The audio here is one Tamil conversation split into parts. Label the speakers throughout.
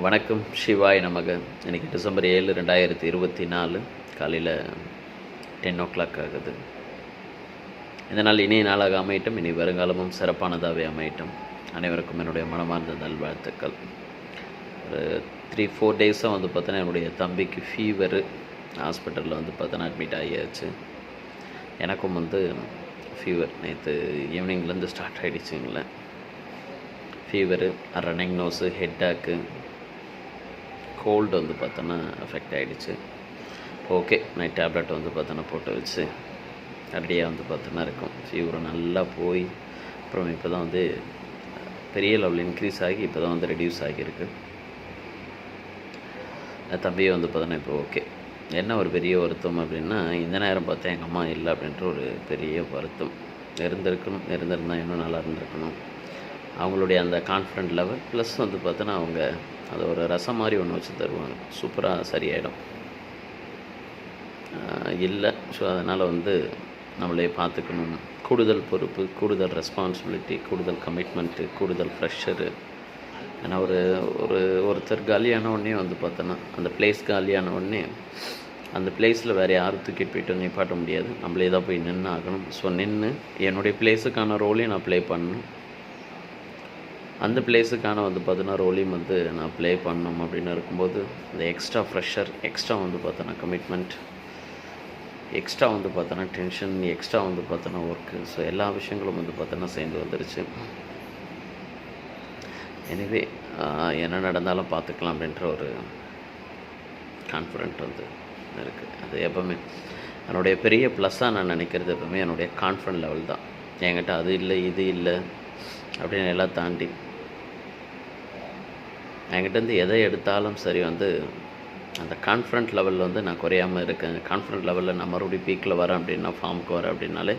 Speaker 1: வணக்கம் சிவாய் நமக. இன்றைக்கி டிசம்பர் ஏழு ரெண்டாயிரத்தி இருபத்தி நாலு. காலையில் டென் ஓ கிளாக் ஆகுது. இந்த நாள் இனிய நாளாக அமையட்டும். இனி வருங்காலமும் சிறப்பானதாகவே அமையட்டும். அனைவருக்கும் என்னுடைய மனமார்ந்த நல்வாழ்த்துக்கள். ஒரு த்ரீ ஃபோர் டேஸாக வந்து பார்த்தோன்னா என்னுடைய தம்பிக்கு ஃபீவரு ஹாஸ்பிட்டலில் வந்து பார்த்தோன்னா அட்மிட் ஆகியாச்சு. எனக்கும் வந்து ஃபீவர் நேற்று ஈவினிங்லேருந்து start ஆகிடுச்சுங்களேன் fever running nose headache cold வந்து பார்த்தோன்னா அஃபெக்ட் ஆகிடுச்சு ஓகே நைட் டேப்லெட் வந்து பார்த்தோன்னா போட்டு வச்சு அப்படியே வந்து பார்த்தோன்னா இருக்கும். ஃபீவர் நல்லா போய் அப்புறம் இப்போ தான் வந்து பெரிய லெவல் இன்க்ரீஸ் ஆகி இப்போ தான் வந்து ரெடியூஸ் ஆகியிருக்கு. என் தம்பியை வந்து பார்த்தோன்னா இப்போ ஓகே என்ன ஒரு பெரிய வருத்தம் அப்படின்னா இந்த நேரம் பார்த்தா எங்கள் அம்மா இல்லை அப்படின்ற ஒரு பெரிய வருத்தம். இருந்திருக்கணும் இருந்திருந்தால் இன்னும் நல்லா இருந்திருக்கணும். அவங்களுடைய அந்த கான்ஃபிடென்ட் லெவல் ப்ளஸ் வந்து பார்த்தோன்னா அவங்க அதை ஒரு ரசம் மாதிரி ஒன்று வச்சு தருவாங்க. சூப்பராக சரியாயிடும். இல்லை ஸோ அதனால் வந்து நம்மளே பார்த்துக்கணும். கூடுதல் பொறுப்பு கூடுதல் ரெஸ்பான்சிபிலிட்டி கூடுதல் கமிட்மெண்ட்டு கூடுதல் ப்ரெஷரு ஏன்னா ஒரு ஒரு ஒருத்தர் காலியான உடனே வந்து பார்த்தோன்னா அந்த பிளேஸ் காலியான உடனே அந்த பிளேஸில் வேறு யாரும் தூக்கிட்டு போய்ட்டு நிப்பாட்ட முடியாது. நம்மளே தான் போய் நின்று ஆகணும் ஸோ நின்று என்னுடைய பிளேஸுக்கான ரோலையும் நான் ப்ளே பண்ணணும். அந்த பிளேஸுக்கான வந்து பார்த்தோன்னா ரோலையும் வந்து நான் ப்ளே பண்ணணும் அப்படின்னு இருக்கும்போது இந்த எக்ஸ்ட்ரா ஃப்ரெஷர் எக்ஸ்ட்ரா வந்து பார்த்தோன்னா கமிட்மெண்ட் எக்ஸ்ட்ரா வந்து பார்த்தோன்னா டென்ஷன் எக்ஸ்ட்ரா வந்து பார்த்தோன்னா ஒர்க்கு ஸோ எல்லா விஷயங்களும் வந்து பார்த்தோன்னா சேர்ந்து வந்துருச்சு. எனிவே என்ன நடந்தாலும் பார்த்துக்கலாம் அப்படின்ற ஒரு கான்ஃபிடென்ட் வந்து இருக்குது அது எப்போவுமே என்னுடைய பெரிய ப்ளஸ்ஸாக நான் நினைக்கிறது எப்போவுமே என்னுடைய கான்ஃபிடென்ட் லெவல் தான். என்கிட்ட அது இல்லை இது இல்லை அப்படின்னு எல்லாம் தாண்டி என்கிட்டேருந்து எதை எடுத்தாலும் சரி வந்து அந்த கான்ஃபிடென்ட் லெவலில் வந்து நான் குறையாமல் இருக்கேன். கான்ஃபிடென்ட் லெவலில் நான் மறுபடியும் பீக்கில் வரேன் அப்படின்னா ஃபார்முக்கு வரேன் அப்படின்னாலே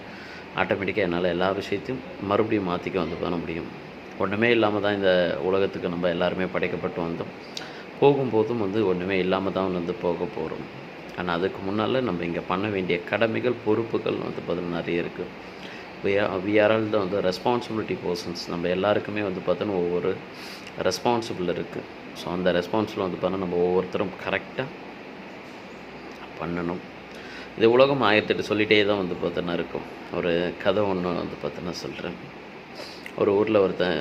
Speaker 1: ஆட்டோமேட்டிக்காக என்னால் எல்லா விஷயத்தையும் மறுபடியும் மாற்றிக்க வந்து பண்ண முடியும். ஒன்றுமே இல்லாமல் தான் இந்த உலகத்துக்கு நம்ம எல்லாருமே படைக்கப்பட்டு வந்தோம். போகும்போதும் வந்து ஒன்றுமே இல்லாமல் தான் வந்து போக போகிறோம் ஆனால் அதுக்கு முன்னால் நம்ம இங்கே பண்ண வேண்டிய கடமைகள் பொறுப்புகள் வந்து பார்த்தீங்கன்னா நிறைய இருக்குது we are we are all தான் வந்து ரெஸ்பான்சிபிலிட்டி பர்சன்ஸ் நம்ம எல்லாருக்குமே வந்து பார்த்தோன்னா ஒவ்வொரு ரெஸ்பான்சிபிள் இருக்குது ஸோ அந்த ரெஸ்பான்சிபிள் வந்து பார்த்தா நம்ம ஒவ்வொருத்தரும் கரெக்டாக பண்ணணும். இது உலகம் ஆயிரத்தெட்டு சொல்லிகிட்டே தான் வந்து பார்த்தோன்னா இருக்கும். ஒரு கதை ஒன்று வந்து பார்த்தோன்னா சொல்கிறேன் ஒரு ஊரில் ஒருத்தன்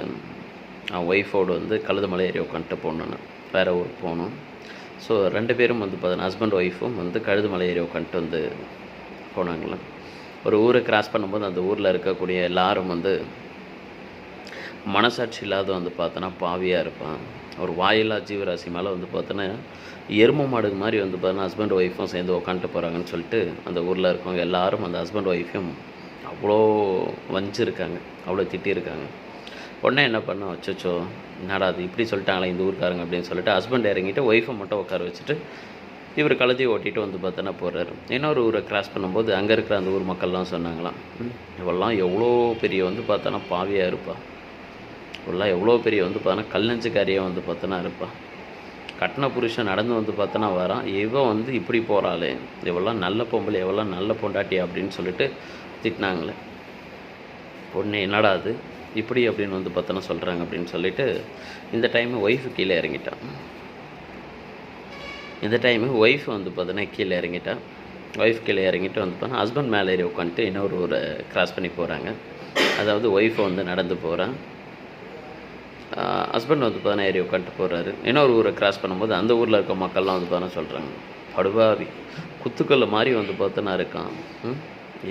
Speaker 1: அவன் ஒய்ஃபோடு வந்து கழுதுமலை ஏறி உட்காந்துட்டு போகணுன்னு வேறு ஊருக்கு போகணும் ஸோ ரெண்டு பேரும் வந்து பார்த்தோன்னா ஹஸ்பண்ட் ஒய்ஃபும் வந்து கழுது மலை ஏறி உட்காந்துட்டு வந்து போனாங்களாம். ஒரு ஊரை கிராஸ் பண்ணும்போது அந்த ஊரில் இருக்கக்கூடிய எல்லாரும் வந்து மனசாட்சி இல்லாத வந்து பார்த்தோன்னா பாவியாக இருப்பான். ஒரு வாயில்லா ஜீவராசி மேலே வந்து பார்த்தோன்னா எரும மாடுக்கு மாதிரி வந்து பார்த்தோன்னா ஹஸ்பண்ட் ஒய்ஃபும் சேர்ந்து உக்காந்துட்டு போகிறாங்கன்னு சொல்லிட்டு அந்த ஊரில் இருக்கவங்க எல்லாரும் அந்த ஹஸ்பண்ட் ஒய்ஃபையும் அவ்வளோ வஞ்சிருக்காங்க. அவ்வளோ திட்டியிருக்காங்க உடனே என்ன பண்ண வச்சோச்சோ என்னடா அது இப்படி சொல்லிட்டாங்களே இந்த ஊருக்காரங்க அப்படின்னு சொல்லிட்டு ஹஸ்பண்ட் இறங்கிட்டு ஒய்ஃபை மட்டும் உட்கார வச்சுட்டு இவர் கழுதி ஓட்டிகிட்டு வந்து பார்த்தோன்னா போகிறாரு இன்னொரு ஊரை கிராஸ் பண்ணும்போது அங்கே இருக்கிற அந்த ஊர் மக்கள்லாம் சொன்னாங்களாம் இவெல்லாம் எவ்வளோ பெரிய வந்து பார்த்தோன்னா பாவியாக இருப்பாள் ஃபுல்லாக எவ்வளோ பெரிய வந்து பார்த்தோன்னா கல்லஞ்சுக்காரியாக வந்து பார்த்தோன்னா இருப்பான் கட்டின புருஷன் நடந்து வந்து பார்த்தோன்னா வரான். இவன் வந்து இப்படி போகிறாளே இவெல்லாம் நல்ல பொம்பளை எவ்வளோ நல்ல பொண்டாட்டி அப்படின்னு சொல்லிட்டு திட்டினாங்களே. பொண்ணு என்னடா அது? இப்படி அப்படின்னு வந்து பார்த்தோன்னா சொல்கிறாங்க அப்படின்னு சொல்லிட்டு இந்த டைமு ஒய்ஃபு கீழே இறங்கிட்டான் இந்த டைமு ஒய்ஃப் வந்து பார்த்தோன்னா கீழே இறங்கிட்டான் ஒய்ஃப் கீழே இறங்கிட்டு வந்து பார்த்தா ஹஸ்பண்ட் மேலே ஏறி உட்காந்துட்டு இன்னொரு ஊரை கிராஸ் பண்ணி போகிறாங்க அதாவது ஒய்ஃபை வந்து நடந்து போகிறான் ஹஸ்பண்ட் வந்து பார்த்தா ஏறி உட்காந்துட்டு போகிறாரு இன்னொரு ஊரை கிராஸ் பண்ணும்போது அந்த ஊரில் இருக்க மக்கள்லாம் வந்து பார்த்தா சொல்கிறாங்க படுவாவி குத்துக்கல்ல மாதிரி வந்து பார்த்தோன்னா இருக்கான்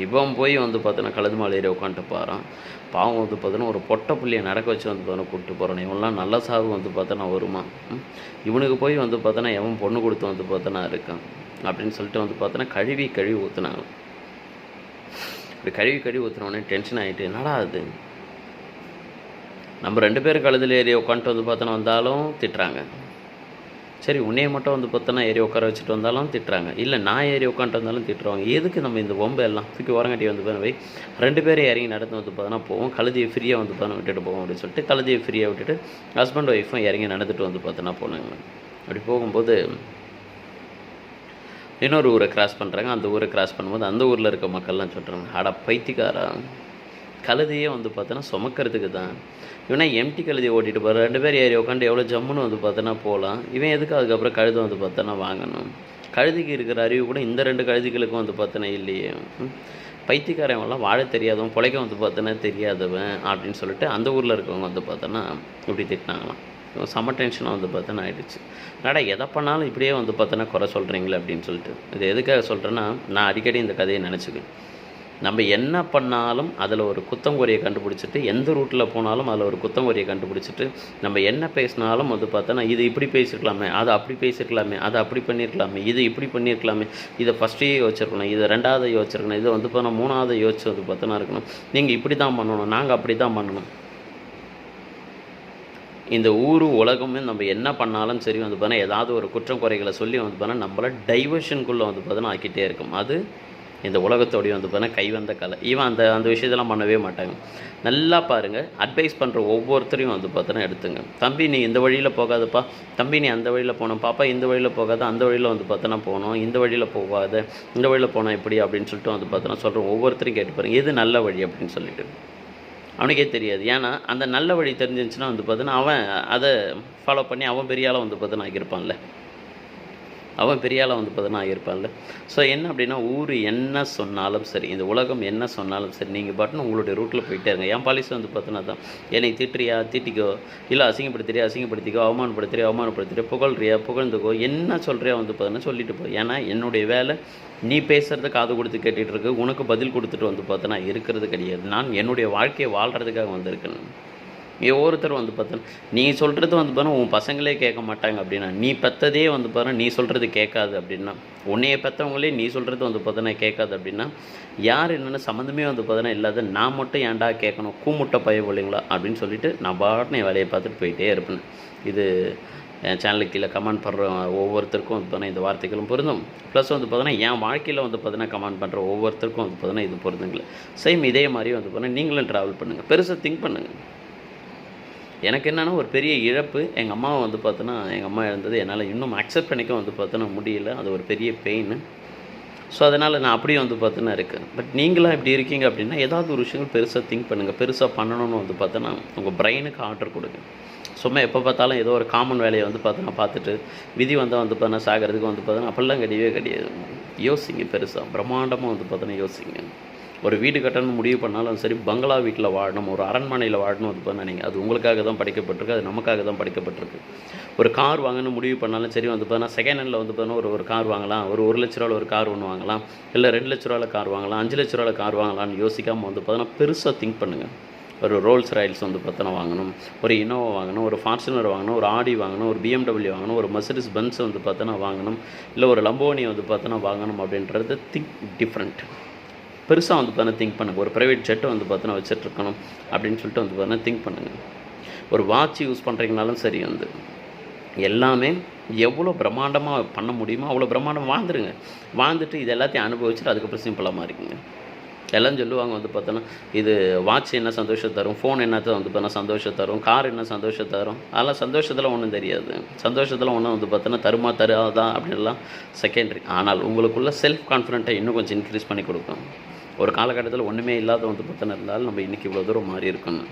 Speaker 1: இவன் போய் வந்து பார்த்தோன்னா கழுது மாலை ஏறி உட்காந்துட்டு போகிறான் பாவம் வந்து பார்த்தோன்னா ஒரு பொட்டை புள்ளியை நடக்க வச்சு வந்து பார்த்தோன்னா கூப்பிட்டு போகிறான் இவன்லாம் நல்ல சாவு வந்து பார்த்தோன்னா வருமா இவனுக்கு போய் வந்து பார்த்தோன்னா எவன் பொண்ணு கொடுத்து வந்து பார்த்தோன்னா இருக்கான் அப்படின்னு சொல்லிட்டு வந்து பார்த்தோன்னா கழுவி கழுவி ஊற்றுனாங்க இப்படி கழுவி கழுவி ஊற்றுனோடனே டென்ஷன் ஆகிட்டு என்னடா அது நம்ம ரெண்டு பேரும் கழுதில் ஏறி உட்காந்துட்டு வந்து பார்த்தோன்னா வந்தாலும் திட்டுறாங்க. சரி உன்னையை மட்டும் வந்து பார்த்தோன்னா ஏறி உட்கார வச்சுட்டு வந்தாலும் திட்டுறாங்க. இல்லை நான் ஏறி உட்காந்துட்டு வந்தாலும் திட்டுறாங்க எதுக்கு நம்ம இந்த பொம்பை எல்லாம் தூக்கி உரங்கட்டி வந்து போய் ரெண்டு பேரும் இறங்கி நடந்து வந்து பார்த்தோன்னா போவோம். கழுதியை ஃப்ரீயாக வந்து பார்த்தோன்னா விட்டுட்டு போவோம் அப்படின்னு சொல்லிட்டு கழுதியை ஃப்ரீயாக விட்டுட்டு ஹஸ்பண்ட் ஒய்ஃபும் இறங்கி நடந்துட்டு வந்து பார்த்தோன்னா போனாங்க. அப்படி போகும்போது இன்னொரு ஊரை கிராஸ் பண்ணுறாங்க அந்த ஊரை கிராஸ் பண்ணும்போது அந்த ஊரில் இருக்க மக்கள்லாம் சொல்கிறாங்க அட பைத்தியக்காரா கழுதையே வந்து பார்த்தோன்னா சுமக்கிறதுக்கு தான். இவனா எம்டி கழுதையை ஓட்டிகிட்டு போகிற ரெண்டு பேர் ஏறி உட்காந்து எவ்வளோ ஜம்முன்னு வந்து பார்த்தோன்னா போகலாம் இவன் எதுக்கு அதுக்கப்புறம் கழுதை வந்து பார்த்தோன்னா வாங்கணும்? கழுதிக்கு இருக்கிற அறிவு கூட இந்த ரெண்டு கழுதிகளுக்கும் வந்து பார்த்தோன்னா இல்லையே. ம். பைத்தியக்காரவங்களாம் வாழ தெரியாதவன் பிழைக்க வந்து பார்த்தோன்னா தெரியாதவன் அப்படின்னு சொல்லிட்டு அந்த ஊரில் இருக்கவங்க வந்து பார்த்தோன்னா இப்படி திட்டினாங்களாம். செம செம்ம டென்ஷனாக வந்து பார்த்தோன்னா ஆகிடுச்சு நடா எதை பண்ணாலும் இப்படியே வந்து பார்த்தோன்னா குறை சொல்கிறீங்களே அப்படின்னு சொல்லிட்டு. இது எதுக்காக சொல்கிறேன்னா நான் அடிக்கடி இந்த கதையை நினச்சிக்கேன் நம்ம என்ன பண்ணாலும் அதில் ஒரு குத்தங்குறையை கண்டுபிடிச்சிட்டு எந்த ரூட்டில் போனாலும் அதில் ஒரு குத்தங்குறையை கண்டுபிடிச்சிட்டு நம்ம என்ன பேசினாலும் வந்து பார்த்தோன்னா இது இப்படி பேசியிருக்கலாமே அதை அப்படி பேசியிருக்கலாமே அதை அப்படி பண்ணியிருக்கலாமே இது இப்படி பண்ணியிருக்கலாமே இதை ஃபஸ்ட்டே யோசிச்சிருக்கணும் இதை ரெண்டாவது யோசிச்சிருக்கணும் இதை வந்து பார்த்தா மூணாவது யோசிச்சு வந்து பார்த்தோன்னா இருக்கணும். நீங்கள் இப்படி தான் பண்ணணும் நாங்கள் அப்படி தான் பண்ணணும். இந்த ஊர் உலகமே நம்ம என்ன பண்ணாலும் சரி வந்து பார்த்தா ஏதாவது ஒரு குற்றம் குறைகளை சொல்லி வந்து பார்த்தா நம்மளை டைவர்ஷனுக்குள்ளே வந்து பார்த்தோன்னா ஆக்கிட்டே இருக்கும். அது இந்த உலகத்தோடைய வந்து பார்த்தீங்கன்னா கைவந்த கலை. இவன் அந்த அந்த விஷயத்தெல்லாம் பண்ணவே மாட்டாங்க. நல்லா பாருங்கள் அட்வைஸ் பண்ணுற ஒவ்வொருத்தரையும் வந்து பார்த்தோன்னா எடுத்துங்க. தம்பி நீ இந்த வழியில் போகாதப்பா. தம்பி நீ அந்த வழியில் போகணும். பாப்பா இந்த வழியில் போகாத. அந்த வழியில் வந்து பார்த்தோன்னா போகணும். இந்த வழியில் போகாத. இந்த வழியில் போனால் எப்படி அப்படின்னு சொல்லிட்டு வந்து பார்த்தோன்னா சொல்கிறோம் ஒவ்வொருத்தரையும் கேட்டு பாருங்க. எது நல்ல வழி அப்படின்னு சொல்லிட்டு. அவனுக்கே தெரியாது. ஏன்னா அந்த நல்ல வழி தெரிஞ்சிருந்துச்சுன்னா வந்து பார்த்தோன்னா அவன் அதை ஃபாலோ பண்ணி அவன் பெரிய ஆளாக வந்து பார்த்தோன்னா ஆகியிருப்பான்ல அவன் பெரிய ஆளாக வந்து பார்த்தீங்கன்னா ஆகியிருப்பான்ல. ஸோ என்ன அப்படின்னா ஊர் என்ன சொன்னாலும் சரி இந்த உலகம் என்ன சொன்னாலும் சரி நீங்கள் பட்டன் உங்களுடைய ரூட்டில் போயிட்டே இருங்க. என் பாலிசி வந்து பார்த்தோன்னா தான் என்னை திட்டுறியா திட்டிக்கோ இல்லை அசிங்கப்படுத்துறியா அசிங்கப்படுத்திக்கோ அவமானப்படுத்துறியா அவமானப்படுத்துறியா புகழ்றியா புகழ்ந்துக்கோ என்ன சொல்கிறியா வந்து பார்த்தோன்னா சொல்லிட்டு போ. ஏன்னா என்னுடைய வேலை நீ பேசுகிறத காது கொடுத்து கேட்டுட்டு இருக்கு உனக்கு பதில் கொடுத்துட்டு வந்து பார்த்தோன்னா இருக்கிறது கிடையாது. நான் என்னுடைய வாழ்க்கையை வாழ்கிறதுக்காக வந்திருக்கேன். ஒவ்வொருத்தரும் வந்து பார்த்தோன்னா நீ சொல்கிறது வந்து பாரு உன் பசங்களே கேட்க மாட்டாங்க அப்படின்னா நீ பெற்றதே வந்து பாரு நீ சொல்கிறது கேட்காது அப்படின்னா உன்னைய பெற்றவங்களே நீ சொல்கிறது வந்து பார்த்தோன்னா கேட்காது அப்படின்னா யார் என்னென்ன சம்மந்தமே வந்து பார்த்தோன்னா இல்லாத நான் மட்டும் ஏன்டா கேட்கணும்? கூமுட்டை பய போலிங்களா அப்படின்னு சொல்லிட்டு நான் பாட்டு என் வேலையை பார்த்துட்டு போயிட்டே இருப்பேன். இது என் சேனலுக்கு கீழே கமெண்ட் பண்ணுற ஒவ்வொருத்தருக்கும் வந்து பார்த்தீங்கன்னா இந்த வார்த்தைகளும் பொருந்தும். ப்ளஸ் வந்து பார்த்தீங்கன்னா என் வாழ்க்கையில் வந்து பார்த்தீங்கன்னா கமெண்ட் பண்ணுற ஒவ்வொருத்தருக்கும் வந்து பார்த்தீங்கன்னா இது பொருந்துங்களே. சேம் இதே மாதிரி வந்து பார்த்தீங்கன்னா நீங்களும் ட்ராவல் பண்ணுங்கள் பெருசாக திங்க் பண்ணுங்கள் எனக்கு என்னென்னா ஒரு பெரிய இழப்பு. எங்கள் அம்மாவை வந்து பார்த்தோன்னா எங்கள் அம்மா இருந்தது என்னால் இன்னும் அக்செப்ட் பண்ணிக்க வந்து பார்த்தோன்னா முடியல. அது ஒரு பெரிய பெயின் ஸோ அதனால் நான் அப்படியே வந்து பார்த்தோன்னா இருக்கேன் பட் நீங்களாம் இப்படி இருக்கீங்க அப்படின்னா ஏதாவது ஒரு விஷயங்கள் பெருசாக திங்க் பண்ணுங்கள் பெருசாக பண்ணணும்னு வந்து பார்த்தோன்னா உங்கள் பிரெயினுக்கு ஆர்டர் கொடுங்க. சும்மா எப்போ பார்த்தாலும் ஏதோ ஒரு காமன் வேலையை வந்து பார்த்தோன்னா பார்த்துட்டு விதி வந்தால் வந்து பார்த்தோன்னா சாகிறதுக்கு வந்து பார்த்தோன்னா அப்படிலாம் கிடையவே கிடையாது. யோசிங்க பெருசாக பிரம்மாண்டமாக வந்து பார்த்தோன்னா யோசிங்க. ஒரு வீடு கட்டணும்னு முடிவு பண்ணாலும் சரி பங்களா வீட்டில் வாழணும் ஒரு அரண்மனையில் வாழணும் அது பண்ண நீங்கள் அது உங்களுக்காக தான் படிக்கப்பட்டிருக்கு அது நமக்காக தான் படிக்கப்பட்டிருக்கு. ஒரு கார் வாங்கணும்னு முடிவு பண்ணாலும் சரி வந்து பார்த்தீங்கன்னா செகண்ட் ஹேண்டில் வந்து பார்த்தீங்கன்னா ஒரு ஒரு கார் வாங்கலாம் ஒரு ஒரு லட்ச ரூபாவில் ஒரு கார் ஒன்று வாங்கலாம் இல்லை ரெண்டு லட்ச ரூபாவில் கார் வாங்கலாம் அஞ்சு லட்ச ரூபாவில் கார் வாங்கலாம்னு யோசிக்காமல் வந்து பார்த்தீங்கன்னா பெருசாக திங்க் பண்ணுங்கள் ஒரு ரோல்ஸ் ராயல்ஸ் வந்து பார்த்தோன்னா வாங்கணும் ஒரு இனோவா வாங்கணும் ஒரு ஃபார்ச்சுனர் வாங்கணும் ஒரு ஆடி வாங்கணும் ஒரு பிஎம்டபிள்யூ வாங்கணும் ஒரு மெர்சிடிஸ் பென்ஸ் வந்து பார்த்தோன்னா வாங்கணும் இல்லை ஒரு லம்போனி வந்து பார்த்தோன்னா வாங்கணும் அப்படின்றது திங்க் டிஃப்ரெண்ட் பெருசாக வந்து பார்த்தீங்கன்னா திங்க் பண்ணுங்கள் ஒரு ப்ரைவேட் ஜெட்டை வந்து பார்த்தோன்னா வச்சுட்ருக்கணும் அப்படின்னு சொல்லிட்டு வந்து பார்த்தீங்கன்னா திங்க் பண்ணுங்கள் ஒரு வாட்ச் யூஸ் பண்ணுறீங்கனாலும் சரி வந்து எல்லாமே எவ்வளோ பிரம்மாண்டமாக பண்ண முடியுமோ அவ்வளோ பிரம்மாண்டம் வாழ்ந்துருங்க. வாழ்ந்துட்டு இது எல்லாத்தையும் அனுபவிச்சுட்டு அதுக்கப்புறம் சிம்பிளாக மாறிக்குங்க. எல்லாம் சொல்லுவாங்க வந்து பார்த்தோன்னா இது வாட்ச் என்ன சந்தோஷம் தரும்? ஃபோன் என்னத்தை வந்து பார்த்தோன்னா சந்தோஷம் தரும்? கார் என்ன சந்தோஷம் தரும்? அதெல்லாம் சந்தோஷத்தில் ஒன்றும் தெரியாது. சந்தோஷத்தில் ஒன்றும் வந்து பார்த்தோன்னா தருமா தராதா அப்படின்லாம் செகண்டரி ஆனால் உங்களுக்குள்ள செல்ஃப் கான்ஃபிடென்ட்டை இன்னும் கொஞ்சம் இன்க்ரீஸ் பண்ணி கொடுக்கும். ஒரு காலகட்டத்தில் ஒன்றுமே இல்லாத வந்து பார்த்தோன்னா இருந்தாலும் நம்ம இன்றைக்கி இவ்வளோ தூரம் மாறி இருக்கணும்.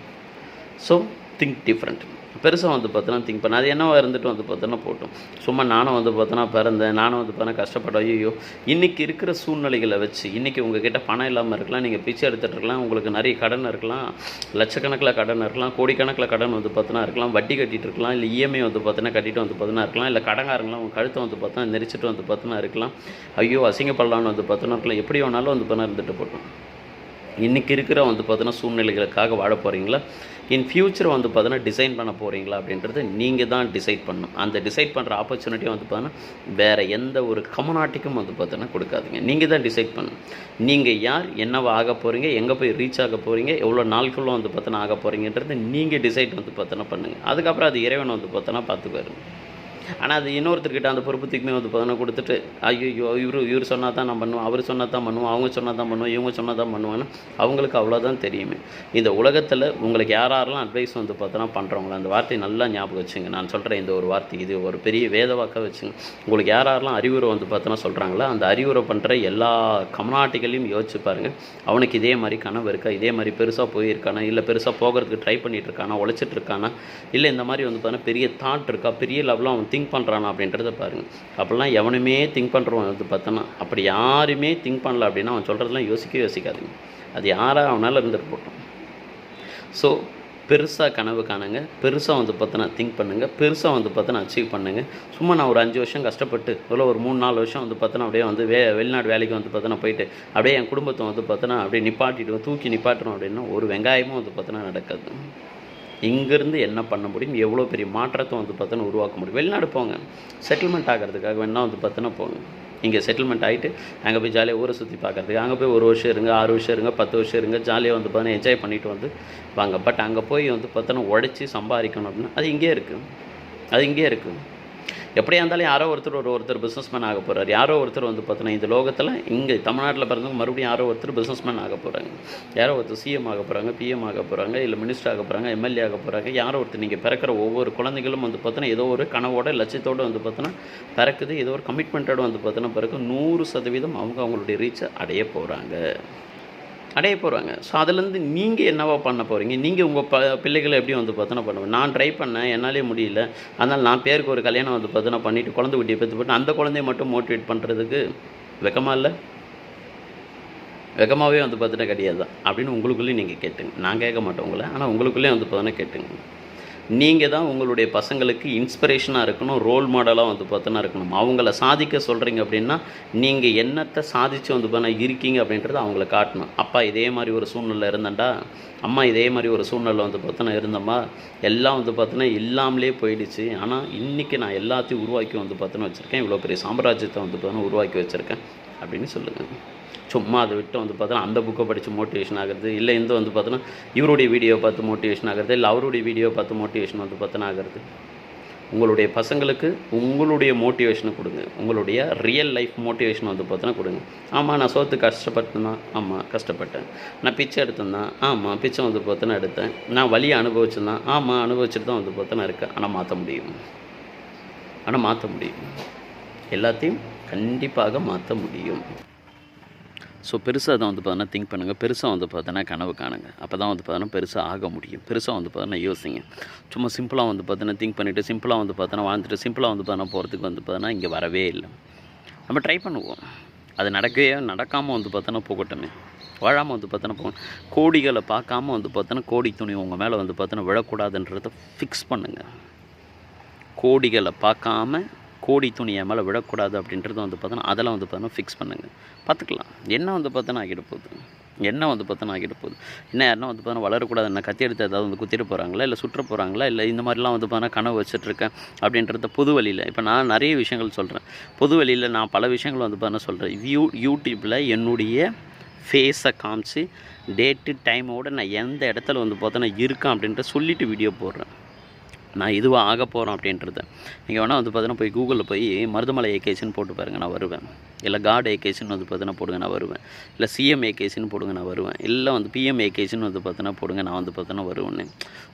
Speaker 1: ஸோ திங்க் டிஃப்ரெண்ட் பெருசாக வந்து பார்த்தோன்னா திங்க் பண்ண அது என்னவாக இருந்துட்டு வந்து பார்த்தோன்னா போட்டோம் சும்மா நானும் வந்து பார்த்தோன்னா பிறந்தேன் நானும் வந்து பார்த்தோன்னா கஷ்டப்பட்டோம் ஐயோ இன்றைக்கி இருக்கிற சூழ்நிலைகளை வச்சு இன்றைக்கி உங்ககிட்ட பணம் இல்லாமல் இருக்கலாம் நீங்கள் பிச்சை எடுத்துகிட்டு இருக்கலாம் உங்களுக்கு நிறைய கடன் இருக்கலாம் லட்சக்கணக்கில் கடன் இருக்கலாம் கோடிக்கணக்கில் கடன் வந்து பார்த்தோன்னா இருக்கலாம் வட்டி கட்டிகிட்டு இருக்கலாம் இல்லை இஎம்ஐ வந்து பார்த்தோன்னா கட்டிட்டு வந்து பார்த்தோன்னா இருக்கலாம் இல்லை கடங்காரங்களாம் உங்கள் கழுத்தை வந்து பார்த்தோன்னா நெரிச்சிட்டு வந்து பார்த்தோன்னா இருக்கலாம் ஐயோ அசிங்கப்படலான்னு வந்து பார்த்தோன்னா இருக்கலாம் எப்படி வேணாலும் வந்து பார்த்தோன்னா இருந்துட்டு போட்டோம் இன்றைக்கி இருக்கிற வந்து பார்த்தோன்னா சூழ்நிலைகளுக்காக வாழ போகிறீங்களா இன் ஃப்யூச்சர் வந்து பார்த்தோன்னா டிசைன் பண்ண போகிறீங்களா அப்படின்றது நீங்கள் தான் டிசைட் பண்ணணும். அந்த டிசைட் பண்ணுற ஆப்பர்ச்சுனிட்டி வந்து பார்த்தோன்னா வேறு எந்த ஒரு கம்யூனாட்டிக்கும் வந்து பார்த்தோன்னா கொடுக்காதீங்க. நீங்கள் தான் டிசைட் பண்ணணும். நீங்கள் யார் என்னவா ஆக போகிறீங்க எங்கே போய் ரீச் ஆக போகிறீங்க எவ்வளோ நாளுக்குள்ளே வந்து பார்த்தோன்னா ஆக போகிறீங்கன்றது நீங்கள் டிசைட் வந்து பார்த்தோன்னா பண்ணுங்கள் அதுக்கப்புறம் அது இறைவன் வந்து பார்த்தோன்னா பார்த்துக்குவாருங்க ஆனால் அது இன்னொருத்தர்கிட்ட அந்த பொறுப்பு வந்து பார்த்தோன்னா கொடுத்துட்டு ஐயோ இவர் இவர் சொன்னால் தான் நான் பண்ணுவேன் அவர் சொன்னால் தான் பண்ணுவோம் அவங்க சொன்னால் தான் பண்ணுவோம் இவங்க சொன்னால் தான் பண்ணுவேன்னு அவங்களுக்கு அவ்வளோதான் தெரியுமே. இந்த உலகத்தில் உங்களுக்கு யார் யாரெல்லாம் அட்வைஸ் வந்து பார்த்தோன்னா பண்ணுறவங்கள அந்த வார்த்தையை நல்லா ஞாபகம் வச்சுங்க. நான் சொல்கிறேன் இந்த ஒரு வார்த்தை இது ஒரு பெரிய வேதவாக்க வச்சுங்க. உங்களுக்கு யார் யாரெல்லாம் அறிவுரை வந்து பார்த்தோன்னா சொல்கிறாங்களோ அந்த அறிவுரை பண்ணுற எல்லா கம்னாட்டிகளையும் யோசிச்சு பாருங்கள் அவனுக்கு இதே மாதிரி கனவு இருக்கா? இதே மாதிரி பெருசாக போயிருக்கானா? இல்லை பெருசாக போகிறதுக்கு ட்ரை பண்ணிட்டு இருக்கானா? உழைச்சிட்டு இருக்கானா? இல்லை இந்த மாதிரி வந்து பார்த்தோன்னா பெரிய தாட் இருக்கா? பெரிய லெவலில் அவன் திங்க் திங்க் பண்ணுறானா அப்படின்றத பாருங்கள் அப்படிலாம் எவனுமே திங்க் பண்ணுறவன் வந்து பார்த்தோன்னா அப்படி யாருமே திங்க் பண்ணல அப்படின்னா அவன் சொல்கிறதெல்லாம் யோசிக்கவே யோசிக்காதுங்க. அது யாராக அவனால் இருந்துட்டு போட்டோம். ஸோ பெருசாக கனவு காணுங்க. பெருசாக வந்து பார்த்தோன்னா திங்க் பண்ணுங்கள் பெருசாக வந்து பார்த்தோன்னா அச்சீவ் பண்ணுங்கள் சும்மா நான் ஒரு அஞ்சு வருஷம் கஷ்டப்பட்டு இல்லை ஒரு மூணு நாலு வருஷம் வந்து பார்த்தோன்னா அப்படியே வந்து வே வெளிநாடு வேலைக்கு வந்து பார்த்தோன்னா போயிட்டு அப்படியே என் குடும்பத்தை வந்து பார்த்தோன்னா அப்படியே நிப்பாட்டிட்டு தூக்கி நிப்பாட்டணும் அப்படின்னா ஒரு வெங்காயமும் வந்து பார்த்தோன்னா நடக்காது. இங்கேருந்து என்ன பண்ண முடியும்? எவ்வளோ பெரிய மாற்றத்தை வந்து பார்த்தோன்னா உருவாக்க முடியும்? வெளிநாடு போங்க. செட்டில்மெண்ட் ஆகிறதுக்காக வேணால் வந்து பார்த்தோன்னா போங்க. இங்கே செட்டில்மெண்ட் ஆகிட்டு அங்கே போய் ஜாலியாக ஊரை சுற்றி பார்க்குறதுக்கு அங்கே போய் ஒரு வருஷம் இருங்க ஆறு வருஷம் இருங்க பத்து வருஷம் இருங்க ஜாலியாக வந்து பார்த்தோன்னா என்ஜாய் பண்ணிட்டு வந்து வாங்க. பட் அங்கே போய் வந்து பார்த்தோன்னா உழைச்சி சம்பாதிக்கணும் அப்படின்னா அது இங்கே இருக்குது அது இங்கே இருக்குது எப்படியா இருந்தாலும் யாரோ ஒருத்தர் ஒரு ஒருத்தர் பிஸ்னஸ்மேன் ஆக போகிறார் யாரோ ஒருத்தர் வந்து பார்த்தோன்னா இந்த லோகத்தில் இங்கே தமிழ்நாட்டில் பிறந்தவங்க மறுபடியும் யாரோ ஒருத்தர் பிஸ்னஸ்மேன் ஆக போகிறாங்க யாரோ ஒருத்தர் சிஎம் ஆக போகிறாங்க பிஎம் ஆக போகிறாங்க இல்லை மினிஸ்டர் ஆக போகிறாங்க எம்எல்ஏ ஆக போகிறாங்க யாரோ ஒருத்தர் நீங்கள் பிறக்கிற ஒவ்வொரு குழந்தைகளும் வந்து பார்த்தோன்னா ஏதோ ஒரு கனவோட லட்சியத்தோடு வந்து பார்த்தோன்னா பிறக்குது. ஏதோ ஒரு கமிட்மெண்ட்டோட வந்து பார்த்தோன்னா பிறகு நூறு சதவீதம் அவங்க அவங்களுடைய ரீச்சை அடைய போகிறாங்க அடைய போகிறாங்க ஸோ அதுலேருந்து நீங்கள் என்னவா பண்ண போகிறீங்க நீங்கள் உங்கள் ப பிள்ளைகளை எப்படி வந்து பார்த்தோன்னா பண்ணுவேன் நான் ட்ரை பண்ணேன் என்னாலே முடியல. அதனால் நான் பேருக்கு ஒரு கல்யாணம் வந்து பார்த்தோன்னா பண்ணிவிட்டு குழந்தை குட்டியை பெற்று போட்டு அந்த குழந்தைய மட்டும் மோட்டிவேட் பண்ணுறதுக்கு வெக்கமாக இல்லை? வெக்கமாகவே வந்து பார்த்தோன்னா கிடையாது அப்படின்னு உங்களுக்குள்ளேயும் நீங்கள் கேட்டுங்க. நான் கேட்க மாட்டேன் உங்களை ஆனால் உங்களுக்குள்ளேயே வந்து பார்த்தோன்னா கேட்டுங்க. நீங்கள் தான் உங்களுடைய பசங்களுக்கு இன்ஸ்பிரேஷனாக இருக்கணும் ரோல் மாடலாக வந்து பார்த்தோன்னா இருக்கணும். அவங்கள சாதிக்க சொல்கிறீங்க அப்படின்னா நீங்கள் என்னத்தை சாதித்து வந்து பண்ண இருக்கீங்க அப்படின்றத அவங்கள காட்டணும். அப்பா இதே மாதிரி ஒரு சூழ்நிலை இருந்தேன்டா அம்மா இதே மாதிரி ஒரு சூழ்நிலை வந்து பார்த்தோன்னா இருந்தம்மா? எல்லாம் வந்து பார்த்தோன்னா இல்லாமலே போயிடுச்சு. ஆனால் இன்றைக்கி நான் எல்லாத்தையும் உருவாக்கி வந்து பார்த்தோன்னா வச்சுருக்கேன். இவ்வளோ பெரிய சாம்ராஜ்யத்தை வந்து பார்த்தோன்னா உருவாக்கி வச்சுருக்கேன். அப்படின்னு சொல்லுங்கள் சும்மா அதை விட்டு வந்து பார்த்தோன்னா அந்த புக்கை படித்து மோட்டிவேஷன் ஆகிறது இல்லை இந்த வந்து பார்த்தோன்னா இவருடைய வீடியோ பார்த்து மோட்டிவேஷன் ஆகிறது இல்லை அவருடைய வீடியோ பார்த்து மோட்டிவேஷன் வந்து பார்த்தோன்னா ஆகிறது. உங்களுடைய பசங்களுக்கு உங்களுடைய மோட்டிவேஷனை கொடுங்க. உங்களுடைய ரியல் லைஃப் மோட்டிவேஷன் வந்து பார்த்தோன்னா கொடுங்க. ஆமாம் நான் சோத்து கஷ்டப்பட்டேன்னா ஆமாம் கஷ்டப்பட்டேன். நான் பிச்சை எடுத்தேன்னா ஆமாம் பிச்சை வந்து பார்த்தோன்னா எடுத்தேன். நான் வழியை அனுபவிச்சிருந்தேன் ஆமாம் அனுபவிச்சுட்டு தான் வந்து பார்த்தோன்னா இருக்கேன். ஆனால் மாற்ற முடியும். ஆனால் மாற்ற முடியும். எல்லாத்தையும் கண்டிப்பாக மாற்ற முடியும். ஸோ பெருசாக தான் வந்து பார்த்தோன்னா திங்க் பண்ணுங்கள் பெருசாக வந்து பார்த்தோன்னா கனவு காணுங்க அப்போ தான் வந்து பார்த்தோன்னா பெருசாக ஆக முடியும் பெருசாக வந்து பார்த்தோன்னா யோசிங்க சும்மா சிம்பிளாக வந்து பார்த்தோன்னா திங்க் பண்ணிவிட்டு சிம்பிளாக வந்து பார்த்தோன்னா வாழ்ந்துட்டு சிம்பிளாக வந்து பார்த்தோன்னா போகிறதுக்கு வந்து பார்த்தோன்னா இங்கே வரவே இல்லை நம்ம ட்ரை பண்ணுவோம் அது நடக்கவே நடக்காமல் வந்து பார்த்தோன்னா போகட்டுமே வாழாமல் வந்து பார்த்தோன்னா போகணும் கோடிகளை பார்க்காம வந்து பார்த்தோன்னா கோடி துணி உங்கள் மேலே வந்து பார்த்தோன்னா விழக்கூடாதுன்றதை ஃபிக்ஸ் பண்ணுங்கள் கோடிகளை பார்க்காம கோடி துணி என் மேலே விடக்கூடாது அப்படின்றது வந்து பார்த்தோன்னா அதெல்லாம் வந்து பார்த்தோன்னா ஃபிக்ஸ் பண்ணுங்கள் பார்த்துக்கலாம். என்ன வந்து பார்த்தோன்னா ஆகிட போகுது? என்ன வந்து பார்த்தோன்னா ஆகிட்டு போகுது? என்ன யாருன்னா வந்து பார்த்தோன்னா வளரக்கூடாது என்ன கத்தி எடுத்து ஏதாவது வந்து குத்திட்டு போகிறாங்களா இல்லை சுற்ற போகிறாங்களா இல்லை இந்த மாதிரிலாம் வந்து பார்த்தோன்னா கனவு வச்சுட்ருக்கேன் அப்படின்றத பொது வழியில் இப்போ நான் நிறைய விஷயங்கள் சொல்கிறேன் பொது வழியில் நான் பல விஷயங்கள் வந்து பார்த்தோன்னா சொல்கிறேன் யூ யூடியூப்பில் என்னுடைய ஃபேஸை காமிச்சு டேட்டு டைமோடு நான் எந்த இடத்துல வந்து பார்த்தோன்னா இருக்கேன் அப்படின்ற சொல்லிவிட்டு வீடியோ போடுறேன். நான் இதுவாக ஆக போகிறோம் அப்படின்றத. நீங்கள் வேணால் வந்து பார்த்தீங்கன்னா போய் கூகுளில் போய் மருதமலை ஏகேசின்னு போட்டு பாருங்கள் நான் வருவேன். இல்லை காட் ஏகேசின்னு வந்து பார்த்தீங்கன்னா போடுங்க நான் வருவேன். இல்லை சிஎம் ஏகேசின்னு போடுங்க நான் வருவேன். இல்லை வந்து பிஎம் ஏகேசின்னு வந்து பார்த்தீங்கன்னா போடுங்க நான் வந்து பார்த்தீங்கன்னா வருவேன்னு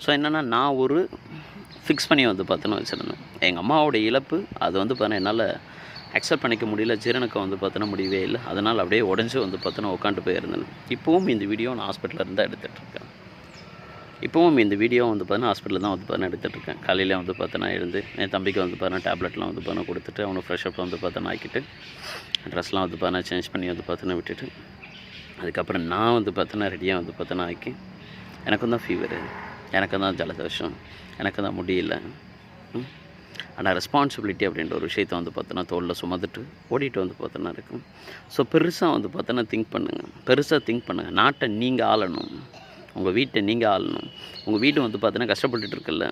Speaker 1: ஸோ என்னென்னா நான் ஒரு ஃபிக்ஸ் பண்ணி வந்து பார்த்தீங்கன்னா வச்சுருந்தேன். எங்கள் அம்மாவோட இழப்பு அது வந்து பார்த்தீங்கன்னா என்னால் அக்செப்ட் பண்ணிக்க முடியல ஜீரனுக்கு வந்து பார்த்தோன்னா முடியவே இல்லை. அதனால் அப்படியே உடஞ்சி வந்து பார்த்தோன்னா உட்காந்து போயிருந்தேன். இப்போவும் இந்த வீடியோ நான் ஹாஸ்பிட்டலில் இருந்தால் எடுத்துகிட்ருக்கேன் இப்போவும் இந்த வீடியோ வந்து பார்த்தீங்கன்னா ஹாஸ்பிட்டலில் தான் வந்து பார்த்தீங்கன்னா எடுத்துகிட்ருக்கேன் காலையில் வந்து பார்த்தோன்னா எழுந்து என் தம்பிக்கு வந்து பார்த்தீங்கன்னா டேப்லெட்லாம் வந்து பார்த்தீங்கன்னா கொடுத்துட்டு அவனுக்கு ஃப்ரெஷ்அப் வந்து பார்த்தோன்னா ஆக்கிட்டு ட்ரெஸ்லாம் வந்து பார்த்தீங்கன்னா சேஞ்ச் பண்ணி வந்து பார்த்தோன்னா விட்டுட்டு அதுக்கப்புறம் நான் வந்து பார்த்தோன்னா ரெடியாக வந்து பார்த்தோன்னா ஆக்கி எனக்கும் தான் ஃபீவரு எனக்கு தான் ஜலதோஷம் எனக்கு தான் முடியல ஆனால் ரெஸ்பான்சிபிலிட்டி அப்படின்ற ஒரு விஷயத்தை வந்து பார்த்தோன்னா தோளில் சுமந்துட்டு ஓடிட்டு வந்து பார்த்தோன்னா இருக்கும் ஸோ பெருசாக வந்து பார்த்தோன்னா திங்க் பண்ணுங்கள் பெருசாக திங்க் பண்ணுங்கள் நாட்டை நீங்கள் ஆளணும் உங்கள் வீட்டை நீங்கள் ஆளணும். உங்கள் வீடு வந்து பார்த்தீங்கன்னா கஷ்டப்பட்டுட்டு இருக்குல்ல.